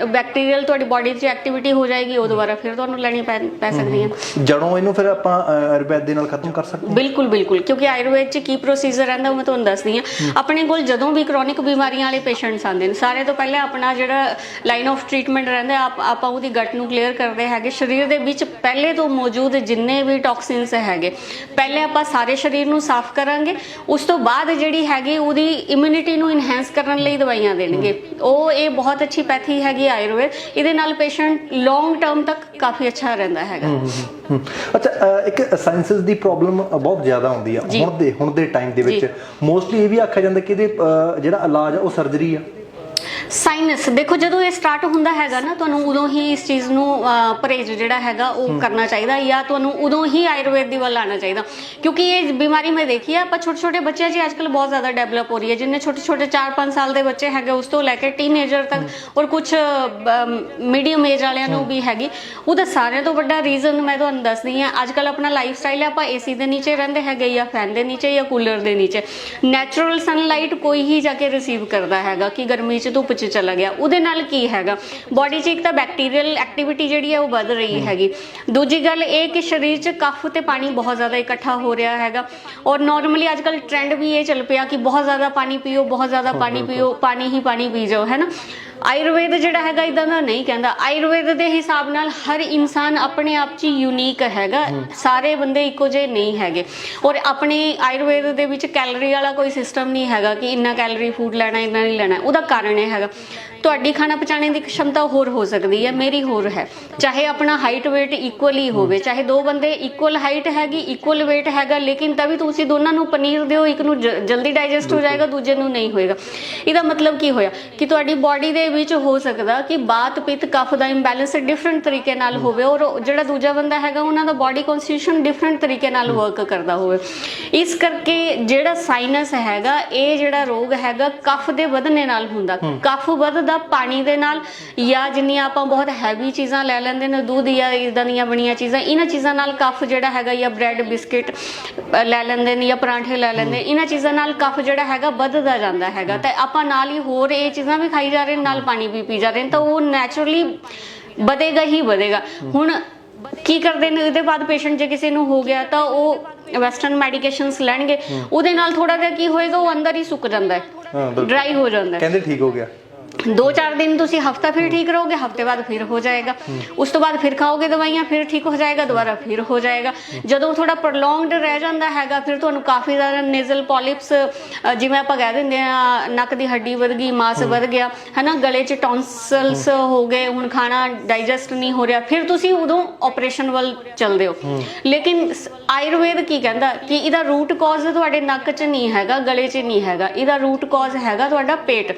ਬੈਕਟੀਰੀਅਲ ਤੁਹਾਡੀ ਬਾਡੀ 'ਚ ਐਕਟੀਵਿਟੀ ਹੋ ਜਾਏਗੀ ਉਹ ਦੁਬਾਰਾ ਫਿਰ ਤੁਹਾਨੂੰ ਲੈਣੀ ਪੈ ਪੈ ਸਕਦੀ ਹੈ ਜੜੋਂ ਇਹਨੂੰ ਫਿਰ ਆਪਾਂ ਆਯੁਰਵੈਦ ਦੇ ਨਾਲ ਖਤਮ ਕਰ ਸਕਦੇ ਹਾਂ? ਬਿਲਕੁਲ ਬਿਲਕੁਲ। ਕਿਉਂਕਿ ਆਯੁਰਵੇਦ 'ਚ ਕੀ ਪ੍ਰੋਸੀਜਰ ਰਹਿੰਦਾ ਉਹ ਮੈਂ ਤੁਹਾਨੂੰ ਦੱਸਦੀ ਹਾਂ। ਆਪਣੇ ਕੋਲ ਜਦੋਂ ਵੀ ਕ੍ਰੋਨਿਕ ਬਿਮਾਰੀਆਂ ਵਾਲੇ ਪੇਸ਼ੈਂਟਸ ਆਉਂਦੇ ਨੇ ਸਾਰੇ ਤੋਂ ਪਹਿਲਾਂ ਆਪਣਾ ਜਿਹੜਾ ਲਾਈਨ ਆਫ ਟ੍ਰੀਟਮੈਂਟ ਰਹਿੰਦਾ ਆਪ- ਆਪਾਂ ਉਹਦੀ ਗਟ ਨੂੰ ਕਲੀਅਰ ਕਰਦੇ ਹੈਗੇ। ਸਰੀਰ ਦੇ ਵਿੱਚ ਪਹਿਲੇ ਤੋਂ ਮੌਜੂਦ ਜਿੰਨੇ ਵੀ ਟੌਕਸਿਨਸ ਹੈਗੇ ਪਹਿਲੇ ਆਪਾਂ ਸਾਰੇ ਸਰੀਰ ਨੂੰ ਸਾਫ਼ ਕਰਾਂਗੇ ਉਸ ਤੋਂ ਬਾਅਦ ਜਿਹੜੀ ਹੈਗੀ ਉਹਦੀ ਇਮਿਊਨਿਟੀ ਨੂੰ ਇਨਹੈਂਸ ਕਰਨ ਲਈ ਦਵਾਈਆਂ ਦੇਣਗੇ। ਉਹ ਇਹ ਬਹੁਤ ਅੱਛੀ ਪੈਥੀ ਹੈਗੀ ਆਯੁਰਵੇਦ। ਇਹਦੇ ਨਾਲ ਪੇਸ਼ੈਂਟ ਲੌਂਗ ਟਰਮ ਤੱਕ ਕਾਫੀ ਅੱਛਾ ਰਹਿੰਦਾ ਹੈਗਾ। ਅੱਛਾ ਇੱਕ ਸਾਇੰਸਸ ਦੀ ਪ੍ਰੋਬਲਮ ਬਹੁਤ ਜ਼ਿਆਦਾ ਹੁੰਦੀ ਆ। ਹੁਣ ਦੇ ਹੁਣ ਦੇ ਟਾਈਮ ਦੇ ਵਿੱਚ। ਮੋਸਟਲੀ ਇਹ ਵੀ ਆਖਿਆ ਜਾਂਦਾ ਕਿ ਇਹਦੇ ਜਿਹੜਾ ਇਲਾਜ ਆ ਉਹ ਸਰਜਰੀ ਆ। ਸਾਈਨਸ ਦੇਖੋ ਜਦੋਂ ਇਹ ਸਟਾਰਟ ਹੁੰਦਾ ਹੈਗਾ ਨਾ ਤੁਹਾਨੂੰ ਉਦੋਂ ਹੀ ਇਸ ਚੀਜ਼ ਨੂੰ ਅਹ, ਪਰਹੇਜ਼ ਜਿਹੜਾ ਹੈਗਾ ਉਹ ਕਰਨਾ ਚਾਹੀਦਾ ਜਾਂ ਤੁਹਾਨੂੰ ਉਦੋਂ ਹੀ ਆਯੁਰਵੇਦ ਦੀ ਵੱਲ ਆਉਣਾ ਚਾਹੀਦਾ। ਕਿਉਂਕਿ ਇਹ ਬਿਮਾਰੀ ਮੈਂ ਦੇਖੀ ਆ ਆਪਾਂ ਛੋਟੇ ਛੋਟੇ ਬੱਚਿਆਂ 'ਚ ਅੱਜਕੱਲ ਬਹੁਤ ਜ਼ਿਆਦਾ ਡਿਵੈਲਪ ਹੋ ਰਹੀ ਹੈ। ਜਿੰਨੇ ਛੋਟੇ ਛੋਟੇ 4-5 ਸਾਲ ਦੇ ਬੱਚੇ ਹੈਗੇ ਉਸ ਤੋਂ ਲੈ ਕੇ ਟੀਨੇਜਰ ਤੱਕ ਔਰ ਕੁਝ ਮੀਡੀਅਮ ਏਜ ਵਾਲਿਆਂ ਨੂੰ ਵੀ ਹੈਗੀ। ਉਹਦਾ ਸਾਰਿਆਂ ਤੋਂ ਵੱਡਾ ਰੀਜ਼ਨ ਮੈਂ ਤੁਹਾਨੂੰ ਦੱਸਦੀ ਆ ਅੱਜਕੱਲ ਆਪਣਾ ਲਾਈਫ ਸਟਾਈਲ ਹੈ ਆਪਾਂ ਏਸੀ ਦੇ ਨੀਚੇ ਰਹਿੰਦੇ ਹੈਗੇ ਜਾਂ ਫੈਨ ਦੇ ਨੀਚੇ ਜਾਂ ਕੂਲਰ ਦੇ ਨੀਚੇ। ਨੈਚੁਰਲ ਸਨਲਾਈਟ ਕੋਈ ਹੀ ਜਾ ਕੇ ਰਿਸੀਵ ਕਰਦਾ ਹੈਗਾ ਕਿ ਗਰਮੀ 'ਚ ਧੁੱਪ 'ਚ ਚਲਾ ਗਿਆ। ਉਹਦੇ ਨਾਲ ਕੀ ਹੈਗਾ? ਬਾਡੀ 'ਚ ਇੱਕ ਤਾਂ ਬੈਕਟੀਰੀਅਲ ਐਕਟੀਵਿਟੀ ਜਿਹੜੀ ਹੈ ਉਹ ਵੱਧ ਰਹੀ ਹੈਗੀ। ਦੂਜੀ ਗੱਲ ਇਹ ਕਿ ਸਰੀਰ 'ਚ ਕਫ ਤੇ ਪਾਣੀ ਬਹੁਤ ਜ਼ਿਆਦਾ ਇਕੱਠਾ ਹੋ ਰਿਹਾ ਹੈਗਾ। ਔਰ ਨਾਰਮਲੀ ਅੱਜਕੱਲ ਟ੍ਰੈਂਡ ਵੀ ਇਹ ਚੱਲ ਪਿਆ ਕਿ ਬਹੁਤ ਜ਼ਿਆਦਾ ਪਾਣੀ ਪੀਓ ਬਹੁਤ ਜ਼ਿਆਦਾ ਪਾਣੀ ਪੀਓ ਪਾਣੀ ਹੀ ਪਾਣੀ ਪੀ ਜਾਓ ਹੈ ਨਾ? ਆਯੁਰਵੇਦ ਜਿਹੜਾ ਹੈਗਾ ਇਦਾਂ ਦਾ ਨਹੀਂ ਕਹਿੰਦਾ। ਆਯੁਰਵੇਦ ਦੇ ਹਿਸਾਬ ਨਾਲ ਹਰ ਇਨਸਾਨ ਆਪਣੇ ਆਪ 'ਚ ਯੂਨੀਕ ਹੈਗਾ। ਸਾਰੇ ਬੰਦੇ ਇੱਕੋ ਜਿਹੇ ਨਹੀਂ ਹੈਗੇ। ਔਰ ਆਪਣੇ ਆਯੁਰਵੇਦ ਦੇ ਵਿੱਚ ਕੈਲਰੀ ਵਾਲਾ ਕੋਈ ਸਿਸਟਮ ਨਹੀਂ ਹੈਗਾ ਕਿ ਇੰਨਾ ਕੈਲਰੀ ਫੂਡ ਲੈਣਾ ਇੰਨਾ ਨਹੀਂ ਲੈਣਾ। ਉਹਦਾ ਕਾਰਨ ਇਹ ਹੈਗਾ। ਤੁਹਾਡੀ ਖਾਣਾ ਪਚਾਣੇ ਦੀ ਸ਼ਮਤਾ ਹੋਰ ਹੋ ਸਕਦੀ ਹੈ ਮੇਰੀ ਹੋਰ ਹੈ। ਚਾਹੇ ਆਪਣਾ ਹਾਈਟ weight ਇਕੁਅਲੀ ਹੋਵੇ ਚਾਹੇ ਦੋ ਬੰਦੇ ਇਕੁਅਲ ਹਾਈਟ ਹੈਗੀ ਇਕੁਅਲ weight ਹੈਗਾ ਲੇਕਿਨ ਤभी ਤੁਸੀਂ ਦੋਨਾਂ ਨੂੰ ਪਨੀਰ ਦਿਓ ਇੱਕ ਨੂੰ ਜਲਦੀ ਡਾਈਜੈਸਟ ਹੋ ਜਾਏਗਾ ਦੂਜੇ ਨੂੰ ਨਹੀਂ ਹੋਏਗਾ। ਇਹਦਾ ਮਤਲਬ ਕੀ ਹੋਇਆ ਕਿ ਤੁਹਾਡੀ ਬਾਡੀ ਦੇ ਵਿੱਚ ਹੋ ਸਕਦਾ ਕਿ ਬਾਤ ਪਿੱਤ ਕਫ ਦਾ ਇੰਬੈਲੈਂਸ ਡਿਫਰੈਂਟ ਤਰੀਕੇ ਨਾਲ ਹੋਵੇ ਔਰ ਜਿਹੜਾ ਦੂਜਾ ਬੰਦਾ ਹੈਗਾ ਉਹਨਾਂ ਦਾ ਬਾਡੀ ਕਨਸਟੀਟਿਊਸ਼ਨ ਡਿਫਰੈਂਟ ਤਰੀਕੇ ਨਾਲ ਵਰਕ ਕਰਦਾ ਹੋਵੇ। ਇਸ ਕਰਕੇ ਜਿਹੜਾ ਸਾਈਨਸ ਹੈਗਾ ਇਹ ਜਿਹੜਾ ਰੋਗ ਹੈਗਾ ਕਫ ਦੇ ਵਧਣੇ ਨਾਲ ਹੁੰਦਾ। ਕਫ ਵੱਧਦਾ ਪਾਣੀ ਦੇ ਨਾਲ ਜਾਂ ਜਿੰਨੀਆਂ ਆਪਾਂ ਬਹੁਤ ਹੈਵੀ ਚੀਜ਼ਾਂ ਲੈ ਲੈਂਦੇ ਨੇ ਦੁੱਧ ਜਾਂ ਇਦਾਂ ਦੀਆਂ ਬਣੀਆਂ ਚੀਜ਼ਾਂ ਇਹਨਾਂ ਚੀਜ਼ਾਂ ਨਾਲ ਕਫ ਜਿਹੜਾ ਹੈਗਾ ਜਾਂ ਬ੍ਰੈਡ ਬਿਸਕਿਟ ਲੈ ਲੈਂਦੇ ਨੇ ਜਾਂ ਪਰਾਂਠੇ ਲੈ ਲੈਂਦੇ ਇਹਨਾਂ ਚੀਜ਼ਾਂ ਨਾਲ ਕਫ ਜਿਹੜਾ ਹੈਗਾ ਵੱਧਦਾ ਜਾਂਦਾ ਹੈਗਾ। ਤੇ ਆਪਾਂ ਨਾਲ ਹੀ ਹੋਰ ਇਹ ਚੀਜ਼ਾਂ ਵੀ ਖਾਈ ਜਾ ਰਹੇ ਨਾਲ ਪਾਣੀ ਵੀ ਪੀ ਜਾ ਰਹੇ ਤਾਂ ਉਹ ਨੈਚੁਰਲੀ ਵਧੇਗਾ ਹੀ ਵਧੇਗਾ। ਹੁਣ ਕੀ ਕਰਦੇ ਨੇ ਇਹਦੇ ਬਾਅਦ ਪੇਸ਼ੈਂਟ ਜੇ ਕਿਸੇ ਨੂੰ ਹੋ ਗਿਆ ਤਾਂ ਉਹ ਵੈਸਟਰਨ ਮੈਡੀਕੇਸ਼ਨਸ ਲੈਣਗੇ ਉਹਦੇ ਨਾਲ ਥੋੜਾ ਜਿਹਾ ਕੀ ਹੋਏਗਾ ਉਹ ਅੰਦਰ ਹੀ ਸੁੱਕ ਜਾਂਦਾ ਹੈ ਡਰਾਈ ਹੋ ਜਾਂਦਾ ਹੈ। ਕਹਿੰਦੇ ਠੀਕ ਹੋ ਗਿਆ। ਦੋ ਚਾਰ ਦਿਨ ਤੁਸੀਂ ਹਫਤਾ ਫਿਰ ਠੀਕ ਰਹੋਗੇ ਹਫ਼ਤੇ ਬਾਅਦ ਫਿਰ ਹੋ ਜਾਏਗਾ। ਉਸ ਤੋਂ ਬਾਅਦ ਫਿਰ ਖਾਓਗੇ ਦਵਾਈਆਂ ਫਿਰ ਠੀਕ ਹੋ ਜਾਏਗਾ ਦੁਬਾਰਾ ਫਿਰ ਹੋ ਜਾਏਗਾ। ਜਦੋਂ ਥੋੜਾ ਪ੍ਰੋਲੋਂਗਡ ਰਹਿ ਜਾਂਦਾ ਹੈਗਾ ਫਿਰ ਤੁਹਾਨੂੰ ਕਾਫੀ ਜ਼ਿਆਦਾ ਨੇਜ਼ਲ ਪੋਲਿਪਸ ਜਿਵੇਂ ਆਪਾਂ ਕਹਿ ਦਿੰਦੇ ਆ ਨੱਕ ਦੀ ਹੱਡੀ ਵਧ ਗਈ ਮਾਸ ਵਧ ਗਿਆ ਹਨਾ ਗਲੇ 'ਚ ਟੌਨਸਲਸ ਹੋ। ਗਏ ਹੁਣ ਖਾਣਾ ਡਾਈਜੈਸਟ ਨਹੀਂ ਹੋ ਰਿਹਾ ਫਿਰ ਤੁਸੀਂ ਉਦੋਂ ਆਪਰੇਸ਼ਨ ਵੱਲ ਚੱਲਦੇ ਹੋ। ਲੇਕਿਨ ਆਯੁਰਵੇਦ ਕੀ ਕਹਿੰਦਾ ਕਿ ਇਹਦਾ ਰੂਟ ਕਾਜ਼ ਤੁਹਾਡੇ ਨੱਕ 'ਚ ਨਹੀਂ ਹੈਗਾ ਗਲੇ 'ਚ ਨਹੀਂ ਹੈਗਾ ਇਹਦਾ ਰੂਟ ਕਾਜ਼ ਹੈਗਾ ਤੁਹਾਡਾ ਪੇਟ।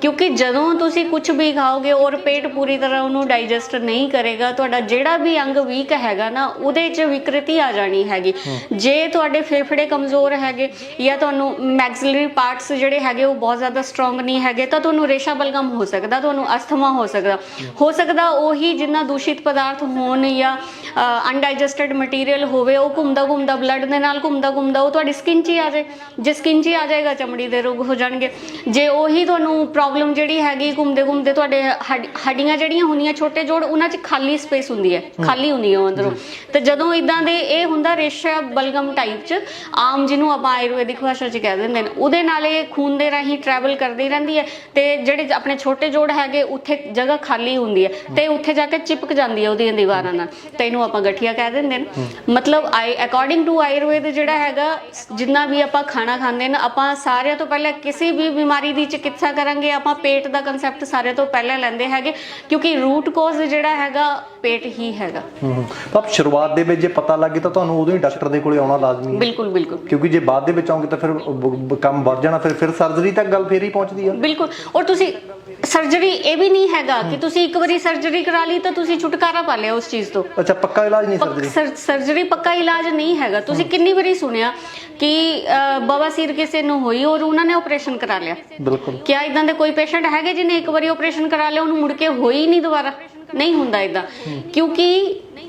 ਕਿਉਂਕਿ ਜਦੋਂ ਤੁਸੀਂ ਕੁਝ ਵੀ ਖਾਓਗੇ ਔਰ ਪੇਟ ਪੂਰੀ ਤਰ੍ਹਾਂ ਉਹਨੂੰ ਡਾਈਜੈਸਟ ਨਹੀਂ ਕਰੇਗਾ ਤੁਹਾਡਾ ਜਿਹੜਾ ਵੀ ਅੰਗ ਵੀਕ ਹੈਗਾ ਨਾ ਉਹਦੇ 'ਚ ਵਿਕ੍ਰਿਤੀ ਆ ਜਾਣੀ ਹੈਗੀ। ਜੇ ਤੁਹਾਡੇ ਫੇਫੜੇ ਕਮਜ਼ੋਰ ਹੈਗੇ ਜਾਂ ਤੁਹਾਨੂੰ ਮੈਕਸਿਲਰੀ ਪਾਰਟਸ ਜਿਹੜੇ ਹੈਗੇ ਉਹ ਬਹੁਤ ਜ਼ਿਆਦਾ ਸਟਰੋਂਗ ਨਹੀਂ ਹੈਗੇ ਤਾਂ ਤੁਹਾਨੂੰ ਰੇਸ਼ਾ ਬਲਗਮ ਹੋ ਸਕਦਾ ਤੁਹਾਨੂੰ ਅਸਥਮਾ ਹੋ ਸਕਦਾ। ਹੋ। ਸਕਦਾ ਉਹੀ ਜਿੰਨਾ ਦੂਸ਼ਿਤ ਪਦਾਰਥ ਹੋਣ ਜਾਂ ਅਨਡਾਈਜੈਸਟਡ ਮਟੀਰੀਅਲ ਹੋਵੇ ਉਹ ਘੁੰਮਦਾ ਘੁੰਮਦਾ ਬਲੱਡ ਦੇ ਨਾਲ ਘੁੰਮਦਾ ਘੁੰਮਦਾ ਉਹ ਤੁਹਾਡੀ ਸਕਿਨ 'ਚ ਹੀ ਆ ਜਾਏ। ਜੇ ਸਕਿਨ 'ਚ ਹੀ ਆ ਜਾਏਗਾ ਚਮੜੀ ਦੇ ਰੋਗ ਹੋ ਜਾਣਗੇ। ਜੇ ਉਹੀ ਤੁਹਾਨੂੰ ਪ੍ਰੋਬਲਮ ਜਿਹੜੀ ਹੈਗੀ ਘੁੰਮਦੇ ਘੁੰਮਦੇ ਤੁਹਾਡੇ ਹੱਡ- ਹੱਡੀਆਂ ਜਿਹੜੀਆਂ ਹੁੰਦੀਆਂ ਛੋਟੇ ਜੋੜ ਉਹਨਾਂ 'ਚ ਖਾਲੀ ਸਪੇਸ ਹੁੰਦੀ ਹੈ। ਖਾਲੀ ਹੁੰਦੀ ਹੈ ਉਹ ਅੰਦਰੋਂ। ਤੇ ਜਦੋਂ ਇਦਾਂ ਦੇ ਇਹ ਹੁੰਦਾ ਰੇਸ਼ਾ ਬਲਗਮ ਟਾਈਪ 'ਚ ਆਮ ਜਿਹਨੂੰ ਆਪਾਂ ਆਯੁਰਵੈਦਿਕ ਭਾਸ਼ਾ 'ਚ ਕਹਿ ਦਿੰਦੇ ਨੇ ਉਹਦੇ ਨਾਲ ਇਹ ਖੂਨ ਦੇ ਰਾਹੀਂ ਟਰੈਵਲ ਕਰਦੀ ਰਹਿੰਦੀ ਹੈ ਤੇ ਜਿਹੜੇ ਆਪਣੇ ਛੋਟੇ ਜੋੜ ਹੈਗੇ ਉੱਥੇ ਜਗ੍ਹਾ ਖਾਲੀ ਹੁੰਦੀ ਹੈ ਤੇ ਉੱਥੇ ਜਾ ਕੇ ਚਿਪਕ ਜਾਂਦੀ ਹੈ ਉਹਦੀਆਂ ਦੀਵਾਰਾਂ ਨਾਲ। ਤੇ ਇਹਨੂੰ ਆਪਾਂ ਗਠੀਆ ਕਹਿ ਦਿੰਦੇ ਨੇ। ਮਤਲਬ ਆਈ ਅਕੋਰਡਿੰਗ ਟੂ ਆਯੁਰਵੇਦ ਜਿਹੜਾ ਹੈਗਾ ਜਿੰਨਾ ਵੀ ਆਪਾਂ ਖਾਣਾ ਖਾਂਦੇ ਨੇ ਆਪਾਂ ਸਾਰਿਆਂ ਤੋਂ ਪਹਿਲਾਂ ਕਿਸੇ ਵੀ ਬਿਮਾਰੀ ਦੀ ਚਿਕਿਤਸਾ ਕਰਾਂਗੇ ਆਪਾਂ ਪੇਟ ਦਾ ਕਨਸੈਪਟ ਸਾਰੇ ਤੋਂ ਪਹਿਲਾਂ ਲੈਂਦੇ ਹੈਗੇ ਕਿਉਂਕਿ ਰੂਟ ਕਾਜ਼ ਜਿਹੜਾ ਹੈਗਾ ਪੇਟ ਹੀ ਹੈਗਾ। ਹੂੰ ਹੂੰ। ਤਾਂ ਸ਼ੁਰੂਆਤ ਦੇ ਵਿੱਚ ਜੇ ਪਤਾ ਲੱਗੇ ਤਾਂ ਤੁਹਾਨੂੰ ਉਦੋਂ ਹੀ ਡਾਕਟਰ ਦੇ ਕੋਲੇ ਆਉਣਾ ਲਾਜ਼ਮੀ ਹੈ। ਬਿਲਕੁਲ ਬਿਲਕੁਲ। ਕਿਉਂਕਿ ਜੇ ਬਾਅਦ ਦੇ ਵਿੱਚ ਆਉਂਗੇ ਤਾਂ ਫਿਰ ਕੰਮ ਵੱਧ ਜਾਣਾ ਫਿਰ ਫਿਰ ਸਰਜਰੀ ਤੱਕ ਗੱਲ ਫੇਰ ਹੀ ਪਹੁੰਚਦੀ ਆ। ਬਿਲਕੁਲ। ਔਰ ਤੁਸੀਂ ਸਰਜਰੀ ਇਹ ਵੀ ਨਹੀਂ ਹੈਗਾ ਕਿ ਤੁਸੀਂ ਇੱਕ ਵਾਰੀ ਸਰਜਰੀ ਕਰਾ ਲਈ ਤਾਂ ਤੁਸੀਂ ਛੁਟਕਾਰਾ ਪਾ ਲਿਆ ਉਸ ਚੀਜ਼ ਤੋਂ। ਅੱਛਾ ਪੱਕਾ ਇਲਾਜ ਨਹੀਂ ਸਰਜਰੀ ਸਰ- ਸਰਜਰੀ ਪੱਕਾ ਇਲਾਜ ਨਹੀਂ ਹੈਗਾ। ਤੁਸੀਂ ਕਿੰਨੀ ਵਾਰੀ ਸੁਣਿਆ ਕਿ ਬਵਾਸੀਰ ਕਿਸੇ ਨੂੰ ਹੋਈ ਔਰ ਉਹਨਾਂ ਨੇ ਆਪਰੇਸ਼ਨ ਕਰਾ ਲਿਆ? ਬਿਲਕੁਲ। ਕਿਆ ਇਦਾਂ ਦੇ ਕੋਈ ਪੇਸ਼ੈਂਟ ਹੈਗੇ ਜਿਹਨੇ ਇੱਕ ਵਾਰੀ ਆਪਰੇਸ਼ਨ ਕਰਾ ਲਿਆ ਉਹਨੂੰ ਮੁੜ ਕੇ ਹੋਈ ਨਹੀਂ ਦੁਬਾਰਾ। ਨਹੀਂ ਹੁੰਦਾ ਇਦਾਂ ਕਿਉਂਕਿ